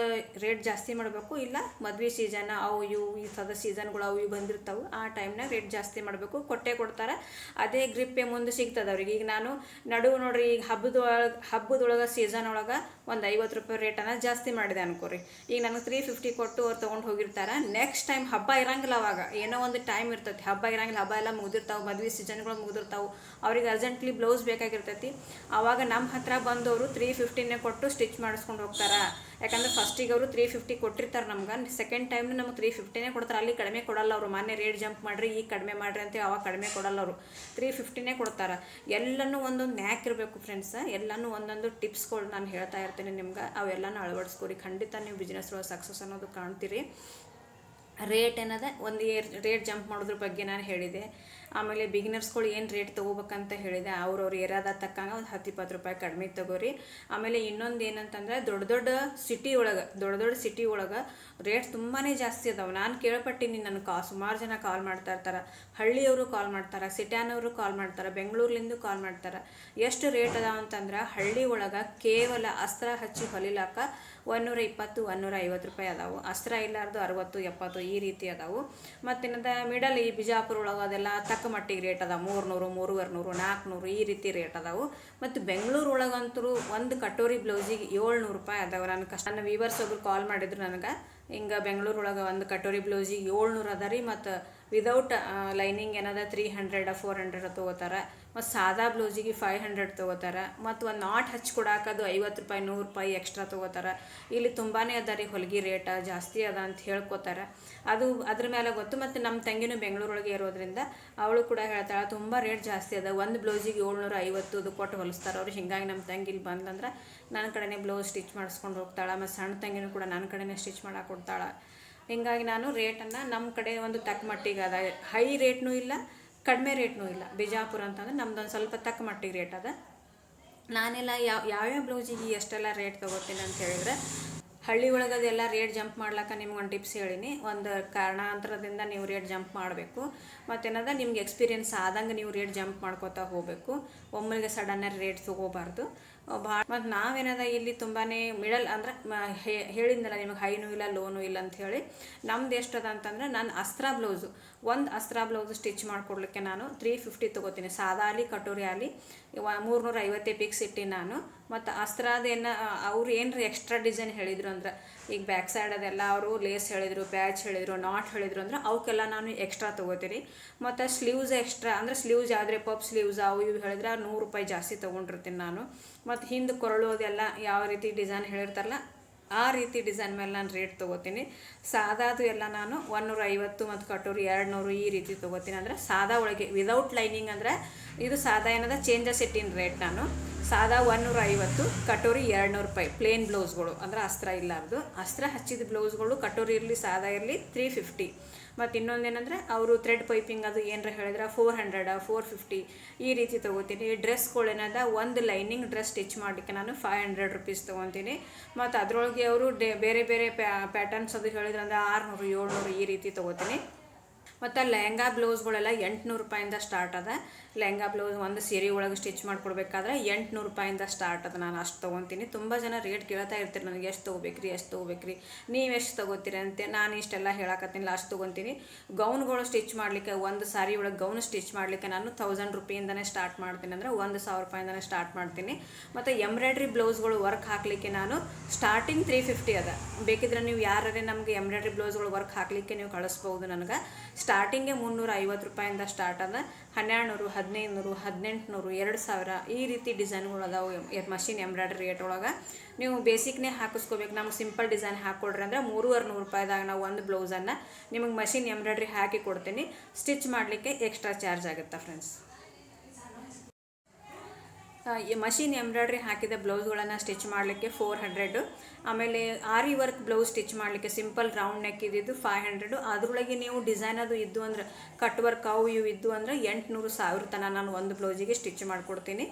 ರೇಟ್ ಜಾಸ್ತಿ ಮಾಡಬೇಕು. ಇಲ್ಲ, ಮದ್ವೆ ಸೀಸನ್ ಅವು ಇವು, ಈ ಸದ ಸೀಸನ್ಗಳು ಅವು ಇವು ಬಂದಿರ್ತಾವೆ. ಆ ಟೈಮ್ನಾಗ ರೇಟ್ ಜಾಸ್ತಿ ಮಾಡಬೇಕು. ಕೊಟ್ಟೆ ಕೊಡ್ತಾರೆ. ಅದೇ ಗ್ರಿಪ್ಪೆ ಮುಂದೆ ಸಿಗ್ತದೆ ಅವ್ರಿಗೆ. ಈಗ ನಾನು ನಡುವು ನೋಡ್ರಿ, ಈಗ ಹಬ್ಬದೊಳಗೆ ಹಬ್ಬದೊಳಗೆ ಸೀಸನ್ ಒಳಗೆ ಒಂದು ಐವತ್ತು ರೂಪಾಯಿ ರೇಟನ್ನು ಜಾಸ್ತಿ ಮಾಡಿದೆ ಅನ್ಕೋರಿ. ಈಗ ನನಗೆ ತ್ರೀ ಫಿಫ್ಟಿ ಕೊಟ್ಟು ಅವ್ರು ತೊಗೊಂಡು ಹೋಗಿರ್ತಾರೆ. ನೆಕ್ಸ್ಟ್ ಟೈಮ್ ಹಬ್ಬ ಇರಂಗಿಲ್ಲ ಅವಾಗ. ಏನೋ ಒಂದು ಟೈಮ್ ಇರ್ತೈತಿ. ಹಬ್ಬ ಇರಂಗಿಲ್ಲ. ಹಬ್ಬ ಎಲ್ಲ ಮುಗಿದಿರ್ತಾವೆ. ಮದುವೆ ಸೀಸನ್ಗಳು ಮುಗಿದಿರ್ತಾವೆ. ಅವ್ರಿಗೆ ಅರ್ಜೆಂಟ್ಲಿ ಬ್ಲೌಸ್ ಬೇಕಾಗಿರ್ತೈತಿ. ಆವಾಗ ನಮ್ಮ ಹತ್ರ ಬಂದವರು ತ್ರೀ ಫಿಫ್ಟಿನೇ ಕೊಟ್ಟು ಸ್ಟಿಚ್ ಮಾಡಿಸ್ಕೊಂಡು ಹೋಗ್ತಾರೆ. ಯಾಕಂದ್ರೆ ಫಸ್ಟಿಗೆ ಅವರು ತ್ರೀ ಫಿಫ್ಟಿ ಕೊಟ್ಟಿರ್ತಾರೆ ನಮ್ಗೆ ಸೆಕೆಂಡ್ ಟೈಮ್ ನಮ್ಗೆ ತ್ರೀ ಫಿಫ್ಟಿನೇ ಕೊಡ್ತಾರೆ. ಅಲ್ಲಿ ಕಡಿಮೆ ಕೊಡಲ್ಲ ಅವರು ಮೊನ್ನೆ ರೇಟ್ ಜಂಪ್ ಮಾಡಿರಿ ಈಗ ಕಡಿಮೆ ಮಾಡ್ರಿ ಅಂತ ಅವಾಗ ಕಡಿಮೆ ಕೊಡಲ್ಲ ಅವರು. ತ್ರೀ ಫಿಫ್ಟಿನೇ ಕೊಡ್ತಾರೆ. ಎಲ್ಲನೂ ಒಂದೊಂದು ನ್ಯಾಕ್ ಇರಬೇಕು ಫ್ರೆಂಡ್ಸ್ ಎಲ್ಲನೂ ಒಂದೊಂದು ಟಿಪ್ಸ್ಗಳು ನಾನು ಹೇಳ್ತಾ ಇರ್ತೀನಿ ನಿಮ್ಗೆ, ಅವೆಲ್ಲನೂ ಅಳವಡಿಸ್ಕೊರಿ. ಖಂಡಿತ ನೀವು ಬಿಸ್ನೆಸ್ ಒಳಗೆ ಸಕ್ಸಸ್ ಅನ್ನೋದು ಕಾಣ್ತೀರಿ. ರೇಟ್ ಏನದ? ಒಂದು ಏರ್ ರೇಟ್ ಜಂಪ್ ಮಾಡೋದ್ರ ಬಗ್ಗೆ ನಾನು ಹೇಳಿದೆ. ಆಮೇಲೆ ಬಿಗಿನರ್ಸ್ಗಳು ಏನು ರೇಟ್ ತೊಗೋಬೇಕಂತ ಹೇಳಿದೆ, ಅವ್ರವ್ರ ಏರಾದ ತಕ್ಕಂಗೆ ಒಂದು ಹತ್ತು ಇಪ್ಪತ್ತು ರೂಪಾಯಿ ಕಡಿಮೆ ತಗೋರಿ. ಆಮೇಲೆ ಇನ್ನೊಂದು ಏನಂತಂದ್ರೆ, ದೊಡ್ಡ ದೊಡ್ಡ ಸಿಟಿ ಒಳಗೆ, ದೊಡ್ಡ ದೊಡ್ಡ ಸಿಟಿ ಒಳಗೆ ರೇಟ್ ತುಂಬಾ ಜಾಸ್ತಿ ಅದಾವೆ. ನಾನು ಕೇಳ್ಪಟ್ಟಿನಿ ನನ್ನ ಕಾ, ಸುಮಾರು ಜನ ಕಾಲ್ ಮಾಡ್ತಾ ಇರ್ತಾರೆ. ಹಳ್ಳಿಯವರು ಕಾಲ್ ಮಾಡ್ತಾರೆ ಸಿಟ್ಯಾನವರು ಕಾಲ್ ಮಾಡ್ತಾರೆ, ಬೆಂಗಳೂರ್ಲಿಂದ ಕಾಲ್ ಮಾಡ್ತಾರೆ. ಎಷ್ಟು ರೇಟ್ ಅದಾವ ಅಂತಂದ್ರೆ, ಹಳ್ಳಿ ಒಳಗೆ ಕೇವಲ ಅಸ್ತ್ರ ಹಚ್ಚಿ ಹೊಲಿಲಾಕ ಒಂದೂರ ಇಪ್ಪತ್ತು ಒಂದೂರ ಐವತ್ತು ರೂಪಾಯಿ ಅದಾವು. ಅಸ್ತ್ರ ಇಲ್ಲಾರ್ದು ಅರವತ್ತು, ಎಪ್ಪತ್ತು ಈ ರೀತಿ ಅದಾವು. ಮತ್ತಿನ್ನದ ಮಿಡಲ್ ಈ ಬಿಜಾಪುರ ಒಳಗೆ ಅದೆಲ್ಲ ತಕ್ಕ ಮಟ್ಟಿಗೆ ರೇಟ್ ಅದಾವೆ. ಮೂರ್ನೂರು ಮೂರುವರೆ ನೂರು ನಾಲ್ಕುನೂರು ಈ ರೀತಿ ರೇಟ್ ಅದಾವು. ಮತ್ತು ಬೆಂಗಳೂರು ಒಳಗಂತೂ ಒಂದು ಕಟೋರಿ ಬ್ಲೌಸಿಗೆ ಏಳ್ನೂರು ರೂಪಾಯಿ ಅದಾವೆ. ನನ್ನ ಕಷ್ಟ, ನನ್ನ ವೀವರ್ಸ್ ಒಬ್ರು ಕಾಲ್ ಮಾಡಿದ್ರು ನನಗೆ, ಹಿಂಗೆ ಬೆಂಗಳೂರು ಒಳಗೆ ಒಂದು ಕಟೋರಿ ಬ್ಲೌಸಿಗೆ ಏಳ್ನೂರು ಅದ ರೀ, ಮತ್ತು ವಿದೌಟ್ ಲೈನಿಂಗ್ ಏನದ ತ್ರೀ ಹಂಡ್ರೆಡ್ ಫೋರ್ ಹಂಡ್ರೆಡ್ ತೊಗೋತಾರೆ. ಮತ್ತು ಸಾದಾ ಬ್ಲೌಸಿಗೆ ಫೈವ್ ಹಂಡ್ರೆಡ್ ತೊಗೋತಾರೆ, ಮತ್ತು ಒಂದು ನಾಟ್ ಹಚ್ಚಿ ಕೊಡಾಕದು ಐವತ್ತು ರೂಪಾಯಿ, ನೂರು ರೂಪಾಯಿ ಎಕ್ಸ್ಟ್ರಾ ತೊಗೋತಾರೆ. ಇಲ್ಲಿ ತುಂಬಾ ಅದ ರೀ ಹೊಲಿಗೆ ರೇಟ ಜಾಸ್ತಿ ಅದ ಅಂತ ಹೇಳ್ಕೊತಾರೆ. ಅದು ಅದ್ರ ಮೇಲೆ ಗೊತ್ತು ಮತ್ತು ನಮ್ಮ ತಂಗಿನೂ ಬೆಂಗಳೂರೊಳಗೆ ಇರೋದ್ರಿಂದ ಅವಳು ಕೂಡ ಹೇಳ್ತಾಳೆ, ತುಂಬ ರೇಟ್ ಜಾಸ್ತಿ ಅದ, ಒಂದು ಬ್ಲೌಸಿಗೆ ಏಳ್ನೂರ ಐವತ್ತು ಅದು ಕೊಟ್ಟು ಹೊಲಿಸ್ತಾರೆ ಅವ್ರು. ಹಿಂಗಾಗಿ ನಮ್ಮ ತಂಗಿ ಇಲ್ಲಿ ಬಂದಂದ್ರೆ ನನ್ನ ಕಡೆನೇ ಬ್ಲೌಸ್ ಸ್ಟಿಚ್ ಮಾಡಿಸ್ಕೊಂಡು ಹೋಗ್ತಾಳೆ, ಮತ್ತು ಸಣ್ಣ ತಂಗಿನೂ ಕೂಡ ನನ್ನ ಕಡೆನೇ ಸ್ಟಿಚ್ ಮಾಡಾಕೊಡ್ತಾಳೆ ಕೊಡ್ತಾಳೆ. ಹಿಂಗಾಗಿ ನಾನು ರೇಟನ್ನು ನಮ್ಮ ಕಡೆ ಒಂದು ತಕ್ಕ ಮಟ್ಟಿಗೆ ಅದ. ಹೈ ರೇಟ್ನೂ ಇಲ್ಲ ಕಡಿಮೆ ರೇಟ್ನೂ ಇಲ್ಲ. ಬಿಜಾಪುರ ಅಂತಂದ್ರೆ ನಮ್ದೊಂದು ಸ್ವಲ್ಪ ತಕ್ಕ ಮಟ್ಟಿಗೆ ರೇಟ್ ಅದ. ನಾನೆಲ್ಲ ಯಾವ ಯಾವ್ಯಾವ ಬ್ಲೌಸಿಗೆ ಎಷ್ಟೆಲ್ಲ ರೇಟ್ ತೊಗೋತೀನಿ ಅಂತ ಹೇಳಿದ್ರೆ, ಹಳ್ಳಿ ಒಳಗೆ ಅದೆಲ್ಲ ರೇಟ್ ಜಂಪ್ ಮಾಡ್ಲಿಕ್ಕೆ ನಿಮ್ಗೆ ಒಂದು ಟಿಪ್ಸ್ ಹೇಳೀನಿ. ಒಂದು ಕಾರಣಾಂತರದಿಂದ ನೀವು ರೇಟ್ ಜಂಪ್ ಮಾಡಬೇಕು. ಮತ್ತೇನದ, ನಿಮ್ಗೆ ಎಕ್ಸ್ಪೀರಿಯನ್ಸ್ ಆದಂಗೆ ನೀವು ರೇಟ್ ಜಂಪ್ ಮಾಡ್ಕೋತಾ ಹೋಗಬೇಕು. ಒಮ್ಮೆಗೆ ಸಡನ್ನಾಗಿ ರೇಟ್ ತೊಗೋಬಾರ್ದು. ಭಾಳ ಮತ್ತು ನಾವೇನದ ಇಲ್ಲಿ ತುಂಬಾ ಮಿಡಲ್ ಅಂದ್ರೆ ಹೇಳಿದ್ನಲ್ಲ ನಿಮಗೆ ಹೈನೂ ಇಲ್ಲ, ಲೋನು ಇಲ್ಲ ಅಂತ ಹೇಳಿ. ನಮ್ದು ಎಷ್ಟದ ಅಂತಂದ್ರೆ, ನಾನು ಅಸ್ತ್ರ ಬ್ಲೌಸು. ಒಂದು ಅಸ್ತ್ರ ಬ್ಲೌಸ್ ಸ್ಟಿಚ್ ಮಾಡಿಕೊಡ್ಲಿಕ್ಕೆ ನಾನು ತ್ರೀ ಫಿಫ್ಟಿ ತೊಗೋತೀನಿ. ಸಾದಾ ಆಗಲಿ, ಕಟೋರಿ ಆಗಲಿ ಮೂರ್ನೂರ ಐವತ್ತೇ ಪಿಕ್ಸ್ ಇಟ್ಟಿನಿ ನಾನು. ಮತ್ತು ಅಸ್ತ್ರದೇನು ಅವ್ರು ಏನು ಎಕ್ಸ್ಟ್ರಾ ಡಿಸೈನ್ ಹೇಳಿದ್ರು ಅಂದ್ರೆ, ಈಗ ಬ್ಯಾಕ್ ಸೈಡ್ ಅದೆಲ್ಲ ಅವರು ಲೇಸ್ ಹೇಳಿದರು ಬ್ಯಾಚ್ ಹೇಳಿದರು ನಾಟ್ ಹೇಳಿದ್ರು ಅಂದ್ರೆ ಅವಕ್ಕೆಲ್ಲ ನಾನು ಎಕ್ಸ್ಟ್ರಾ ತೊಗೋತೀನಿ. ಮತ್ತು ಸ್ಲೀವ್ಸ್ ಎಕ್ಸ್ಟ್ರಾ ಅಂದರೆ ಸ್ಲೀವ್ಸ್ ಯಾವುದ್ರೆ ಪಪ್ ಸ್ಲೀವ್ಸ್ ಅವು ಇವು ಹೇಳಿದ್ರೆ ನೂರು ರೂಪಾಯಿ ಜಾಸ್ತಿ ತೊಗೊಂಡಿರ್ತೀನಿ ನಾನು. ಮತ್ತು ಹಿಂದೆ ಕೊರಳೋದೆಲ್ಲ ಯಾವ ರೀತಿ ಡಿಸೈನ್ ಹೇಳಿರ್ತಾರಲ್ಲ ಆ ರೀತಿ ಡಿಸೈನ್ ಮೇಲೆ ನಾನು ರೇಟ್ ತೊಗೋತೀನಿ. ಸಾದಾದು ಎಲ್ಲ ನಾನು ಒನ್ನೂರ ಐವತ್ತು ಮತ್ತು ಕಟೋರಿ ಎರಡು ನೂರು ಈ ರೀತಿ ತೊಗೋತೀನಿ. ಅಂದರೆ ಸಾದಾ ಒಳಗೆ ವಿದೌಟ್ ಲೈನಿಂಗ್ ಅಂದರೆ ಇದು ಸಾದಾ ಏನದ? ಚೇಂಜಸ್ ಇಟ್ಟಿನ ರೇಟ್ ನಾನು. ಸಾದಾ ಒನ್ನೂರ ಐವತ್ತು ಕಟೋರಿ ಎರಡು ನೂರು ರೂಪಾಯಿ ಪ್ಲೇನ್ ಬ್ಲೌಸ್ಗಳು ಅಂದರೆ ಅಸ್ತ್ರ ಇಲ್ಲಾರ್ದು ಅಸ್ತ್ರ ಹಚ್ಚಿದ ಬ್ಲೌಸ್ಗಳು ಕಟೋರಿ ಇರಲಿ, ಸಾದಾ ಇರಲಿ ತ್ರೀ ಫಿಫ್ಟಿ ಮತ್ತು ಇನ್ನೊಂದೇನೆಂದರೆ ಅವರು ಥ್ರೆಡ್ ಪೈಪಿಂಗ್ ಅದು ಏನರ ಹೇಳಿದ್ರೆ ಫೋರ್ ಹಂಡ್ರೆಡ ಫೋರ್ ಫಿಫ್ಟಿ ಈ ರೀತಿ ತೊಗೋತೀನಿ. ಡ್ರೆಸ್ಗಳು ಏನದ, ಒಂದು ಲೈನಿಂಗ್ ಡ್ರೆಸ್ ಸ್ಟಿಚ್ ಮಾಡಲಿಕ್ಕೆ ನಾನು ಫೈವ್ ಹಂಡ್ರೆಡ್ ರುಪೀಸ್ ತೊಗೊತೀನಿ. ಮತ್ತು ಅದರೊಳಗೆ ಅವರು ಡೇ, ಬೇರೆ ಬೇರೆ ಪ್ಯಾಟರ್ನ್ಸ್ ಅದು ಹೇಳಿದ್ರೆ ಅಂದರೆ ಆರುನೂರು, ಏಳ್ನೂರು ಈ ರೀತಿ ತೊಗೋತೀನಿ. ಮತ್ತು ಲೆಹಂಗಾ ಬ್ಲೌಸ್ಗಳೆಲ್ಲ ಎಂಟುನೂರು ರೂಪಾಯಿಂದ ಸ್ಟಾರ್ಟ್ ಅದ. ಲೆಹಂಗಾ ಬ್ಲೌಸ್ ಒಂದು ಸೀರೆ ಒಳಗೆ ಸ್ಟಿಚ್ ಮಾಡ್ಕೊಡ್ಬೇಕಾದ್ರೆ ಎಂಟುನೂರು ರೂಪಾಯಿಂದ ಸ್ಟಾರ್ಟ್ ಅದು ನಾನು ಅಷ್ಟು ತೊಗೊತೀನಿ. ತುಂಬ ಜನ ರೇಟ್ ಕೇಳ್ತಾ ಇರ್ತೀರಿ ನನಗೆ, ಎಷ್ಟು ತೊಗೋಬೇಕ್ರಿ ಎಷ್ಟು ತೊಗೋಬೇಕ್ರಿ, ನೀವು ಎಷ್ಟು ತೊಗೋತೀರಿ? ಅಂತ ನಾನು ಇಷ್ಟೆಲ್ಲ ಹೇಳಕತ್ತೀನಿ ಅಷ್ಟು ತೊಗೊತೀನಿ. ಗೌನ್ಗಳು ಸ್ಟಿಚ್ ಮಾಡಲಿಕ್ಕೆ, ಒಂದು ಸಾರಿ ಒಳಗೆ ಗೌನ್ ಸ್ಟಿಚ್ ಮಾಡಲಿಕ್ಕೆ ನಾನು ತೌಸಂಡ್ ರುಪಿಯಿಂದನೇ ಸ್ಟಾರ್ಟ್ ಮಾಡ್ತೀನಿ ಅಂದರೆ ಒಂದು ಸಾವಿರ ರೂಪಾಯಿಂದನೇ ಸ್ಟಾರ್ಟ್ ಮಾಡ್ತೀನಿ. ಮತ್ತು ಎಂಬ್ರಾಯ್ಡ್ರಿ ಬ್ಲೌಸ್ಗಳು ವರ್ಕ್ ಹಾಕಲಿಕ್ಕೆ ನಾನು ಸ್ಟಾರ್ಟಿಂಗ್ ತ್ರೀ ಫಿಫ್ಟಿ ಅದ. ಬೇಕಿದ್ರೆ ನೀವು ಯಾರೇ ನಮಗೆ ಎಂಬ್ರಾಯ್ಡ್ರಿ ಬ್ಲೌಸ್ಗಳು ವರ್ಕ್ ಹಾಕಲಿಕ್ಕೆ ನೀವು ಕಳಿಸ್ಬೋದು ನನಗೆ. ಸ್ಟಾರ್ಟಿಂಗೇ ಮುನ್ನೂರ ಐವತ್ತು ರೂಪಾಯಿಂದ ಸ್ಟಾರ್ಟ್ ಅದ. ಹನ್ನೆರಡು ನೂರು ಹದಿನೈದು ನೂರು ಹದಿನೆಂಟುನೂರು, ಎರಡು ಸಾವಿರ ಈ ರೀತಿ ಡಿಸೈನ್ಗಳು ಅದಾವೆ ಮಷಿನ್ ಎಂಬ್ರಾಯ್ಡ್ರಿ ರೇಟ್ ಒಳಗೆ. ನೀವು ಬೇಸಿಕ್ನೇ ಹಾಕಿಸ್ಕೋಬೇಕು, ನಮ್ಗೆ ಸಿಂಪಲ್ ಡಿಸೈನ್ ಹಾಕ್ಕೊಡ್ರಿ ಅಂದ್ರೆ ಮೂರುವರೆ ನೂರು ರೂಪಾಯಿದಾಗ ನಾವು ಒಂದು ಬ್ಲೌಸನ್ನು ನಿಮಗೆ ಮಷಿನ್ ಎಂಬ್ರಾಯ್ಡ್ರಿ ಹಾಕಿ ಕೊಡ್ತೀನಿ. ಸ್ಟಿಚ್ ಮಾಡಲಿಕ್ಕೆ ಎಕ್ಸ್ಟ್ರಾ ಚಾರ್ಜ್ ಆಗುತ್ತೆ, ಫ್ರೆಂಡ್ಸ್? ಮಷಿನ್ ಎಂಬ್ರಾಯ್ಡ್ರಿ ಹಾಕಿದ ಬ್ಲೌಸ್ಗಳನ್ನು ಸ್ಟಿಚ್ ಮಾಡಲಿಕ್ಕೆ ಫೋರ್ ಹಂಡ್ರೆಡು ಆಮೇಲೆ ಆರಿ ವರ್ಕ್ ಬ್ಲೌಸ್ ಸ್ಟಿಚ್ ಮಾಡಲಿಕ್ಕೆ ಸಿಂಪಲ್ ರೌಂಡ್ ನೆಕ್ ಇದ್ದಿದ್ದು ಫೈವ್ ಹಂಡ್ರೆಡು ಅದರೊಳಗೆ ನೀವು ಡಿಸೈನ್ ಅದು ಇದ್ದು ಅಂದ್ರೆ ಕಟ್ ವರ್ಕ್ ಅವು ಇವು ಇದ್ದು ಅಂದ್ರೆ ಎಂಟುನೂರು ಸಾವಿರ ತನಕ ನಾನು ಒಂದು ಬ್ಲೌಸಿಗೆ ಸ್ಟಿಚ್ ಮಾಡಿಕೊಡ್ತೀನಿ.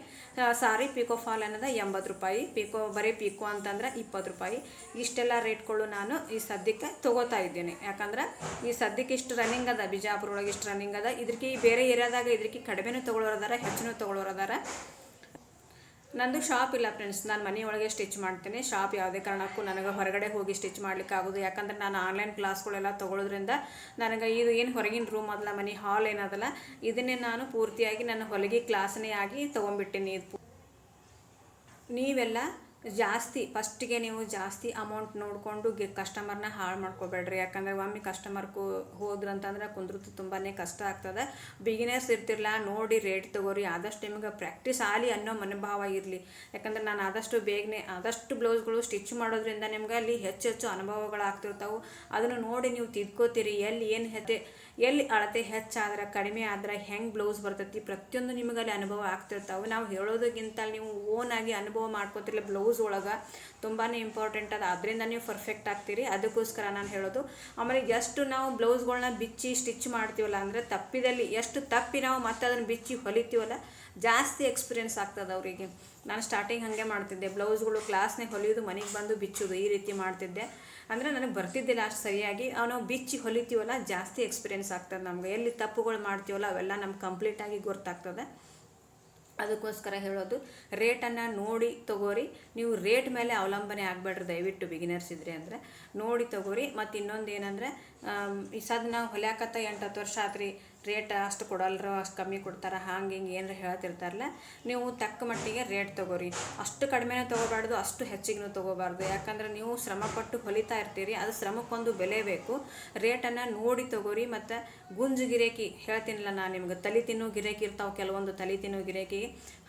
ಸಾರಿ ಪಿಕೋ ಫಾಲ್ ಅನ್ನೋದು ಎಂಬತ್ತು ರೂಪಾಯಿ. ಪಿಕೋ ಬರೀ ಪಿಕೋ ಅಂತಂದ್ರೆ ಇಪ್ಪತ್ತು ರೂಪಾಯಿ. ಇಷ್ಟೆಲ್ಲ ರೇಟ್ಗಳು ನಾನು ಈ ಸದ್ಯಕ್ಕೆ ತೊಗೋತಾ ಇದ್ದೀನಿ. ಯಾಕಂದ್ರೆ, ಈ ಸದ್ಯಕ್ಕೆ ಇಷ್ಟು ರನ್ನಿಂಗ್ ಅದ ಬಿಜಾಪುರ ಒಳಗೆ ಇಷ್ಟು ರನ್ನಿಂಗ್ ಅದ. ಇದಕ್ಕೆ ಬೇರೆ ಏರಿಯಾದಾಗ ಇದಕ್ಕೆ ಕಡಿಮೆನೂ ತೊಗೊಳೋರದಾರ ಹೆಚ್ಚಿನೂ ತೊಗೊಳೋರು ಅದಾರ. ನಂದು ಶಾಪ್ ಇಲ್ಲ ಫ್ರೆಂಡ್ಸ್ ನಾನು ಮನೆಯೊಳಗೆ ಸ್ಟಿಚ್ ಮಾಡ್ತೀನಿ. ಶಾಪ್ ಯಾವುದೇ ಕಾರಣಕ್ಕೂ ನನಗೆ ಹೊರಗಡೆ ಹೋಗಿ ಸ್ಟಿಚ್ ಮಾಡ್ಲಿಕ್ಕೆ ಆಗೋದು ಯಾಕಂದ್ರೆ ನಾನು ಆನ್ಲೈನ್ ಕ್ಲಾಸ್ಗಳೆಲ್ಲ ತೊಗೊಳೋದ್ರಿಂದ ನನಗೆ ಇದು ಏನು ಹೊರಗಿನ ರೂಮ್ ಅದಲ್ಲ ಮನೆ ಹಾಲ್ ಏನದಲ್ಲ ಇದನ್ನೇ ನಾನು ಪೂರ್ತಿಯಾಗಿ ನನ್ನ ಹೊಲಿಗೆ ಕ್ಲಾಸ್ನೇ ಆಗಿ ತೊಗೊಂಡ್ಬಿಟ್ಟಿನಿ. ನೀವೆಲ್ಲ ಜಾಸ್ತಿ, ಫಸ್ಟಿಗೆ ನೀವು ಜಾಸ್ತಿ ಅಮೌಂಟ್ ನೋಡಿಕೊಂಡು ಗಿ ಕಸ್ಟಮರ್ನ ಹಾಳು ಮಾಡ್ಕೋಬೇಡ್ರಿ. ಯಾಕಂದರೆ ಒಮ್ಮೆ ಕಸ್ಟಮರ್ ಕು ಹೋದ್ರಂತಂದ್ರೆ ಕುಂದ್ರದ್ದು ತುಂಬಾ ಕಷ್ಟ ಆಗ್ತದೆ. ಬಿಗಿನರ್ಸ್ ಇರ್ತಿರಲ್ಲ ನೋಡಿ ರೇಟ್ ತೊಗೋರಿ. ಆದಷ್ಟು ನಿಮ್ಗೆ ಪ್ರಾಕ್ಟೀಸ್ ಆಗಲಿ ಅನ್ನೋ ಮನೋಭಾವ ಇರಲಿ. ಯಾಕಂದ್ರೆ ನಾನು ಆದಷ್ಟು ಬೇಗನೆ, ಆದಷ್ಟು ಬ್ಲೌಸ್ಗಳು ಸ್ಟಿಚ್ ಮಾಡೋದ್ರಿಂದ ನಿಮ್ಗೆ ಅಲ್ಲಿ ಹೆಚ್ಚು ಹೆಚ್ಚು ಅನುಭವಗಳಾಗ್ತಿರ್ತಾವೆ ಅದನ್ನು ನೋಡಿ ನೀವು ತಿದ್ಕೋತೀರಿ. ಎಲ್ಲಿ ಏನು ಹೆತೆ, ಎಲ್ಲಿ ಅಳತೆ ಹೆಚ್ಚಾದ್ರೆ, ಕಡಿಮೆ ಆದ್ರೆ ಹೆಂಗೆ ಬ್ಲೌಸ್ ಬರ್ತೈತಿ ಪ್ರತಿಯೊಂದು ನಿಮಗೆ ಅಲ್ಲಿ ಅನುಭವ ಆಗ್ತಿರ್ತಾವೆ. ನಾವು ಹೇಳೋದಕ್ಕಿಂತ ನೀವು ಓನಾಗಿ ಅನುಭವ ಮಾಡ್ಕೋತಿರ್ಲಿ ಬ್ಲೌಸ್ ಒಳಗೆ ತುಂಬಾ ಇಂಪಾರ್ಟೆಂಟ್ ಅದು. ಅದರಿಂದ ನೀವು ಪರ್ಫೆಕ್ಟ್ ಆಗ್ತೀರಿ. ಅದಕ್ಕೋಸ್ಕರ ನಾನು ಹೇಳೋದು, ಆಮೇಲೆ ಎಷ್ಟು ನಾವು ಬ್ಲೌಸ್ಗಳನ್ನ ಬಿಚ್ಚಿ ಸ್ಟಿಚ್ ಮಾಡ್ತೀವಲ್ಲ ಅಂದರೆ ತಪ್ಪಿದಲ್ಲಿ ಎಷ್ಟು ತಪ್ಪಿ ನಾವು ಮತ್ತೆ ಅದನ್ನು ಬಿಚ್ಚಿ ಹೊಲಿತೀವಲ್ಲ, ಜಾಸ್ತಿ ಎಕ್ಸ್ಪೀರಿಯೆನ್ಸ್ ಆಗ್ತದೆ ಅವರಿಗೆ. ನಾನು ಸ್ಟಾರ್ಟಿಂಗ್ ಹಾಗೆ ಮಾಡ್ತಿದ್ದೆ. ಬ್ಲೌಸ್ಗಳು ಕ್ಲಾಸ್ನಾಗ ಹೊಲಿಯೋದು, ಮನೆಗೆ ಬಂದು ಬಿಚ್ಚೋದು ಈ ರೀತಿ ಮಾಡ್ತಿದ್ದೆ. ಅಂದರೆ ನನಗೆ ಬರ್ತಿದ್ದಿಲ್ಲ ಅಷ್ಟು ಸರಿಯಾಗಿ. ನಾವು ಬಿಚ್ಚಿ ಹೊಲಿತೀವಲ್ಲ, ಜಾಸ್ತಿ ಎಕ್ಸ್ಪೀರಿಯೆನ್ಸ್ ಆಗ್ತದೆ ನಮ್ಗೆ. ಎಲ್ಲಿ ತಪ್ಪುಗಳು ಮಾಡ್ತೀವಲ್ಲ, ಅವೆಲ್ಲ ನಮ್ಗೆ ಕಂಪ್ಲೀಟಾಗಿ ಗೊತ್ತಾಗ್ತದೆ. ಅದಕ್ಕೋಸ್ಕರ ಹೇಳೋದು ರೇಟನ್ನು ನೋಡಿ ತಗೋರಿ. ನೀವು ರೇಟ್ ಮೇಲೆ ಅವಲಂಬನೆ ಆಗಬೇಡ್ರಿ ದಯವಿಟ್ಟು ಬಿಗಿನರ್ಸ್ ಇದ್ರಿ ಅಂದರೆ. ನೋಡಿ ತಗೋರಿ. ಮತ್ತು ಇನ್ನೊಂದು ಏನಂದರೆ ಈ ಸದ್ ನಾವು ಹೊಲ್ಯಾಕತ್ತ ಎಂಟು ಹತ್ತು ವರ್ಷ ಆತ್ರಿ. ರೇಟ್ ಅಷ್ಟು ಕೊಡಲ್ರು, ಅಷ್ಟು ಕಮ್ಮಿ ಕೊಡ್ತಾರೆ, ಹಾಂಗೆ ಹಿಂಗೆ ಏನಾರ ಹೇಳ್ತಿರ್ತಾರಲ್ಲ, ನೀವು ತಕ್ಕ ಮಟ್ಟಿಗೆ ರೇಟ್ ತೊಗೋರಿ. ಅಷ್ಟು ಕಡಿಮೆನೂ ತೊಗೋಬಾರ್ದು, ಅಷ್ಟು ಹೆಚ್ಚಿಗೂ ತೊಗೋಬಾರ್ದು. ಯಾಕಂದ್ರೆ ನೀವು ಶ್ರಮಪಟ್ಟು ಹೊಲಿತಾ ಇರ್ತೀರಿ, ಅದು ಶ್ರಮಕ್ಕೊಂದು ಬೆಲೆ ಬೇಕು. ರೇಟನ್ನು ನೋಡಿ ತೊಗೋರಿ, ಮತ್ತು ಗುಂಜು ಗಿರೇಕಿ, ಹೇಳ್ತೀನಿಲ್ಲ ನಾನು ನಿಮ್ಗೆ, ತಲೆ ತಿನ್ನೋ ಗಿರೇಕಿ ಇರ್ತಾವೆ, ಕೆಲವೊಂದು ತಲೆ ತಿನ್ನೋ ಗಿರೇಕಿ.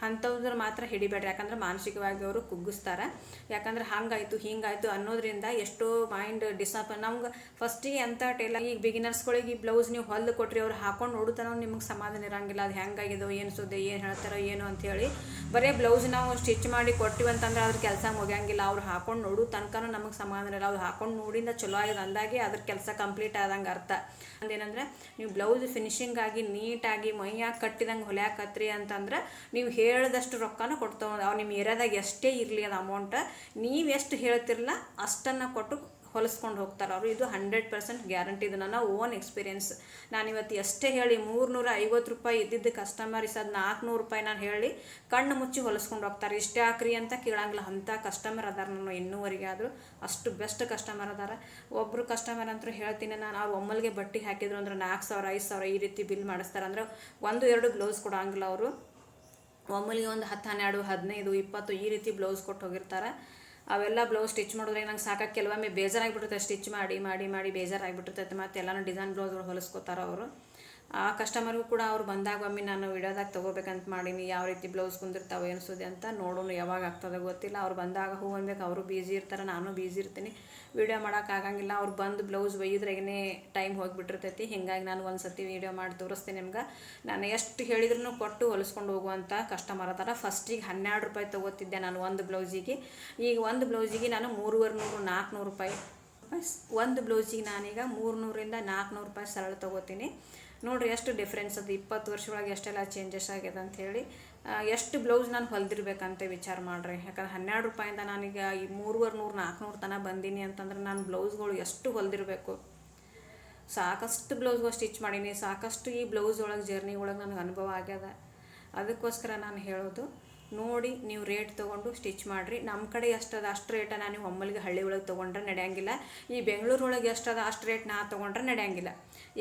ಅಂಥವ್ರು ಮಾತ್ರ ಹಿಡಿಬೇಡ್ರಿ, ಯಾಕಂದ್ರೆ ಮಾನಸಿಕವಾಗಿ ಅವರು ಕುಗ್ಗಿಸ್ತಾರೆ. ಯಾಕಂದ್ರೆ ಹಂಗಾಯ್ತು, ಹಿಂಗಾಯಿತು ಅನ್ನೋದ್ರಿಂದ ಎಷ್ಟೋ ಮೈಂಡ್ ಡಿಸ್ಟರ್ಬ್ ನಮ್ಗೆ ಫಸ್ಟಿಗೆ ಎಂಥ ಟೇಲರ್ ಈಗ ಬಿಗಿನರ್ಸ್ಗಳಿಗೆ ಈ ಬ್ಲೌಸ್ ನೀವು ಹೊಲ್ದು ಕೊಟ್ರಿ, ಅವ್ರು ಹಾಕೊಂಡು ನೋಡುತ್ತಾನೋ ನಿಮಗೆ ಸಮಾಧಾನ ಇರಂಗಿಲ್ಲ, ಅದು ಹೆಂಗಾಗಿದೋ, ಏನು ಸುದ್ದಿ, ಏನು ಹೇಳ್ತಾರೋ, ಏನು ಅಂಥೇಳಿ ಬರೀ ಬ್ಲೌಸ್ ನಾವು ಸ್ಟಿಚ್ ಮಾಡಿ ಕೊಟ್ಟಿವಿ ಅಂತಂದ್ರೆ ಅದ್ರ ಕೆಲಸ ಮುಗಿಯಂಗಿಲ್ಲ. ಅವ್ರು ಹಾಕೊಂಡು ನೋಡು ತನಕನೂ ನಮಗೆ ಸಮಾಧಾನ ಇಲ್ಲ ಅವ್ರು ಹಾಕೊಂಡು ನೋಡಿಂದ ಚಲೋ ಆಗಿದೆ ಅಂದಾಗೆ ಅದ್ರ ಕೆಲಸ ಕಂಪ್ಲೀಟ್ ಆದಂಗೆ ಅರ್ಥ. ಅಂದೇನಂದ್ರೆ ನೀವು ಬ್ಲೌಸ್ ಫಿನಿಶಿಂಗ್ ಆಗಿ ನೀಟಾಗಿ ಮೈಯಾಗಿ ಕಟ್ಟಿದಂಗೆ ಹೊಲ್ಯಾಕತ್ರಿ ಅಂತಂದ್ರೆ ನೀವು ಹೇಳಿದಷ್ಟು ರೊಕ್ಕನ ಕೊಡ್ತಾವ. ಅವ್ರು ನಿಮ್ಮ ಏರಿಯಾದಾಗ ಎಷ್ಟೇ ಇರಲಿ ಅದು ಅಮೌಂಟ್ ನೀವು ಎಷ್ಟು ಹೇಳ್ತಿರಲ್ಲ ಅಷ್ಟನ್ನು ಕೊಟ್ಟು ಹೊಲಿಸ್ಕೊಂಡು ಹೋಗ್ತಾರೆ. ಅವರು ಇದು ಹಂಡ್ರೆಡ್ ಪರ್ಸೆಂಟ್ ಗ್ಯಾರಂಟಿ ಇದು ನನ್ನ ಓನ್ ಎಕ್ಸ್ಪೀರಿಯೆನ್ಸ್ ನಾನು ಇವತ್ತು ಎಷ್ಟೇ ಹೇಳಿ ಮೂರ್ನೂರ ಐವತ್ತು ರೂಪಾಯಿ ಇದ್ದಿದ್ದು ಕಸ್ಟಮರ್ಸ್ ಅದು ನಾಲ್ಕುನೂರು ರೂಪಾಯಿ ನಾನು ಹೇಳಿ ಕಣ್ಣು ಮುಚ್ಚಿ ಹೊಲಿಸ್ಕೊಂಡು ಹೋಗ್ತಾರೆ. ಇಷ್ಟೇ ಹಾಕ್ರಿ ಅಂತ ಕೇಳಂಗಿಲ್ಲ. ಅಂಥ ಕಸ್ಟಮರ್ ಅದಾರ ನಾನು ಇನ್ನೂವರೆಗೆ ಆದರೂ ಅಷ್ಟು ಬೆಸ್ಟ್ ಕಸ್ಟಮರ್ ಅದಾರ. ಒಬ್ಬರು ಕಸ್ಟಮರ್ ಅಂತೂ ಹೇಳ್ತೀನಿ ನಾನು, ಅವ್ರು ಒಮ್ಮಲ್ಗೆ ಬಟ್ಟೆ ಹಾಕಿದ್ರು ಅಂದ್ರೆ ನಾಲ್ಕು ಸಾವಿರ, ಐದು ಸಾವಿರ ಈ ರೀತಿ ಬಿಲ್ ಮಾಡಿಸ್ತಾರೆ. ಅಂದ್ರೆ ಒಂದು, ಎರಡು ಬ್ಲೌಸ್ ಕೊಡೋಂಗಿಲ್ಲ ಅವರು. ಒಮ್ಮಲಿಗೆ ಒಂದು ಹತ್ತು, ಹನ್ನೆರಡು, ಹದಿನೈದು, ಇಪ್ಪತ್ತು ಈ ರೀತಿ ಬ್ಲೌಸ್ ಕೊಟ್ಟು ಹೋಗಿರ್ತಾರೆ. ಅವೆಲ್ಲ ಬ್ಲೌಸ್ ಸ್ಟಿಚ್ ಮಾಡಿದ್ರೆ ನಂಗೆ ಸಾಕಾಗಿ ಕೆಲವೊಮ್ಮೆ ಬೇಜಾರಾಗಿಬಿಟ್ಟಿರ್ತದೆ ಸ್ಟಿಚ್ ಮಾಡಿ ಮಾಡಿ ಮಾಡಿ ಬೇಜಾರಾಗಿಬಿಟ್ಟಿರ್ತೈತೆ. ಮತ್ತೆ ಎಲ್ಲನೂ ಡಿಸೈನ್ ಬ್ಲೌಸ್ಗಳು ಹೊಲಿಸ್ಕೋತಾರೆ ಅವರು. ಆ ಕಸ್ಟಮರ್ಗೂ ಕೂಡ ಅವ್ರು ಬಂದಾಗ, ಒಮ್ಮೆ ನಾನು ವಿಡಿಯೋದಾಗ ತೊಗೋಬೇಕಂತ ಮಾಡೀನಿ, ಯಾವ ರೀತಿ ಬ್ಲೌಸ್ ಕುಂದಿರ್ತಾವೆ ಅನಿಸೋದೆ ಅಂತ ನೋಡೋಣ, ಯಾವಾಗ ಆಗ್ತದೆ ಗೊತ್ತಿಲ್ಲ. ಅವ್ರು ಬಂದಾಗ, ಹೂ ಅನ್ಬೇಕು, ಅವರು ಬ್ಯುಸಿ ಇರ್ತಾರೆ, ನಾನು ಬ್ಯುಸಿ ಇರ್ತೀನಿ. ವೀಡಿಯೋ ಮಾಡೋಕ್ಕಾಗಂಗಿಲ್ಲ ಅವ್ರು ಬಂದು ಬ್ಲೌಸ್ ಒಯ್ಯದ್ರಾಗೇ ಟೈಮ್ ಹೋಗಿಬಿಟ್ಟಿರ್ತೈತಿ. ಹೀಗಾಗಿ ನಾನು ಒಂದು ಸತಿ ವೀಡಿಯೋ ಮಾಡಿ ತೋರಿಸ್ತೀನಿ ನಿಮ್ಗೆ. ನಾನು ಎಷ್ಟು ಹೇಳಿದ್ರು ಕೊಟ್ಟು ಹೊಲಿಸ್ಕೊಂಡು ಹೋಗುವಂಥ ಕಸ್ಟಮರ್ ಅದರ. ಫಸ್ಟಿಗೆ ಹನ್ನೆರಡು ರೂಪಾಯಿ ತೊಗೋತಿದ್ದೆ ನಾನು ಒಂದು ಬ್ಲೌಸಿಗೆ ಈಗ ಒಂದು ಬ್ಲೌಸಿಗೆ ನಾನು ಮೂರುವರೆ ನೂರು ನಾಲ್ಕುನೂರು ರೂಪಾಯಿ. ಒಂದು ಬ್ಲೌಸಿಗೆ ನಾನೀಗ ಮೂರುನೂರಿಂದ ನಾಲ್ಕುನೂರು ರೂಪಾಯಿ ಸರಳ ತೊಗೋತೀನಿ. ನೋಡಿರಿ ಎಷ್ಟು ಡಿಫ್ರೆನ್ಸ್ ಅದು, ಇಪ್ಪತ್ತು ವರ್ಷದೊಳಗೆ ಎಷ್ಟೆಲ್ಲ ಚೇಂಜಸ್ ಆಗಿದೆ ಅಂಥೇಳಿ ಎಷ್ಟು ಬ್ಲೌಸ್ ನಾನು ಹೊಲ್ದಿರ್ಬೇಕಂತ ವಿಚಾರ ಮಾಡಿರಿ. ಯಾಕಂದ್ರೆ ಹನ್ನೆರಡು ರೂಪಾಯಿಂದ ನಾನೀಗ ಈ ಮೂರುವರೆ ನೂರು, ನಾಲ್ಕುನೂರು ತನಕ ಬಂದೀನಿ ಅಂತಂದ್ರೆ ನಾನು ಬ್ಲೌಸ್ಗಳು ಎಷ್ಟು ಹೊಲ್ದಿರಬೇಕು. ಸಾಕಷ್ಟು ಬ್ಲೌಸ್ಗಳು ಸ್ಟಿಚ್ ಮಾಡೀನಿ, ಸಾಕಷ್ಟು ಈ ಬ್ಲೌಸ್ ಒಳಗೆ ಜರ್ನಿ ಒಳಗೆ ನನಗೆ ಅನುಭವ ಆಗ್ಯದ. ಅದಕ್ಕೋಸ್ಕರ ನಾನು ಹೇಳೋದು, ನೋಡಿ ನೀವು ರೇಟ್ ತೊಗೊಂಡು ಸ್ಟಿಚ್ ಮಾಡಿರಿ. ನಮ್ಮ ಕಡೆ ಎಷ್ಟದ ಅಷ್ಟು ರೇಟನ್ನು ನೀವು ಒಮ್ಮಲಿಗೆ ಹಳ್ಳಿ ಒಳಗೆ ತೊಗೊಂಡ್ರೆ ನಡೆಯಂಗಿಲ್ಲ. ಈ ಬೆಂಗಳೂರೊಳಗೆ ಎಷ್ಟದ ಅಷ್ಟು ರೇಟ್ ನಾ ತೊಗೊಂಡ್ರೆ ನಡೆಯಂಗಿಲ್ಲ.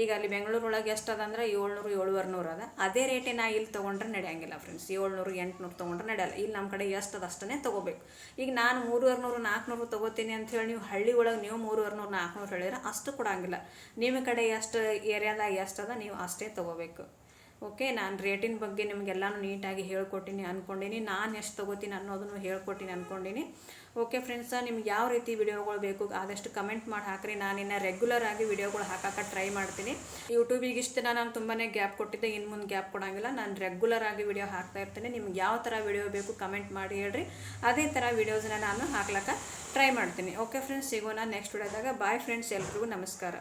ಈಗ ಅಲ್ಲಿ ಬೆಂಗಳೂರೊಳಗೆ ಅದ ಅಂದ್ರೆ ಏಳ್ನೂರು ಏಳುವರೆ ನೂರು ಅದ ಅದೇ ರೇಟೇ ನಾ ಇಲ್ಲಿ ತೊಗೊಂಡ್ರೆ ನಡೆಯಂಗಿಲ್ಲ ಫ್ರೆಂಡ್ಸ್ ಏಳ್ನೂರು, ಎಂಟುನೂರು ತೊಗೊಂಡ್ರೆ ನಡೆಯಲ್ಲ. ಇಲ್ಲಿ ನಮ್ಮ ಕಡೆ ಎಷ್ಟದ ಅಷ್ಟೇ ತೊಗೋಬೇಕು. ಈಗ ನಾನು ಮೂರುವರೆ ನೂರು ನಾಲ್ಕುನೂರು ತೊಗೋತೀನಿ ಅಂಥೇಳಿ ನೀವು ಹಳ್ಳಿ ಒಳಗೆ ನೀವು ಮೂರುವರೆ ನೂರು ನಾಲ್ಕುನೂರು ಹೇಳಿದ್ರೆ ಅಷ್ಟು ಕೊಡಂಗಿಲ್ಲ. ನಿಮ್ಮ ಕಡೆ ಎಷ್ಟು ಏರಿಯಾದಾಗ ಎಷ್ಟದ ನೀವು ಅಷ್ಟೇ ತೊಗೋಬೇಕು. ಓಕೆ, ನಾನು ರೇಟಿನ ಬಗ್ಗೆ ನಿಮಗೆಲ್ಲನೂ ನೀಟಾಗಿ ಹೇಳ್ಕೊಟ್ಟಿನಿ ಅಂದ್ಕೊಂಡೀನಿ ನಾನು ಎಷ್ಟು ತೊಗೋತೀನಿ ಅನ್ನೋದನ್ನು ಹೇಳ್ಕೊಟ್ಟಿನಿ ಅಂದ್ಕೊಂಡೀನಿ ಓಕೆ ಫ್ರೆಂಡ್ಸ ನಿಮ್ಗೆ ಯಾವ ರೀತಿ ವಿಡಿಯೋಗಳು ಬೇಕು ಆದಷ್ಟು ಕಮೆಂಟ್ ಮಾಡಿ ಹಾಕ್ರಿ. ಇನ್ನು ರೆಗ್ಯುಲರ್ ಆಗಿ ವಿಡಿಯೋಗಳು ಹಾಕಕ್ಕೆ ಟ್ರೈ ಮಾಡ್ತೀನಿ. ಯೂಟ್ಯೂಬಿಗೆ ಇಷ್ಟು ನಾನು ತುಂಬಾ ಗ್ಯಾಪ್ ಕೊಟ್ಟಿದ್ದೆ ಇನ್ನು ಮುಂದೆ ಗ್ಯಾಪ್ ಕೊಡೋಂಗಿಲ್ಲ. ನಾನು ರೆಗ್ಯುಲರ್ ಆಗಿ ವಿಡಿಯೋ ಹಾಕ್ತಾ ಇರ್ತೀನಿ. ನಿಮ್ಗೆ ಯಾವ ಥರ ವಿಡಿಯೋ ಬೇಕು ಕಮೆಂಟ್ ಮಾಡಿ ಹೇಳ್ರಿ. ಅದೇ ಥರ ವಿಡಿಯೋಸ್ನ ನಾನು ಹಾಕ್ಲಕ್ಕೆ ಟ್ರೈ ಮಾಡ್ತೀನಿ. ಓಕೆ ಫ್ರೆಂಡ್ಸ್ ಸಿಗೋಣ ನೆಕ್ಸ್ಟ್ ವಿಡಿಯೋದಾಗ ಬಾಯ್ ಫ್ರೆಂಡ್ಸ್ ಎಲ್ರಿಗೂ ನಮಸ್ಕಾರ.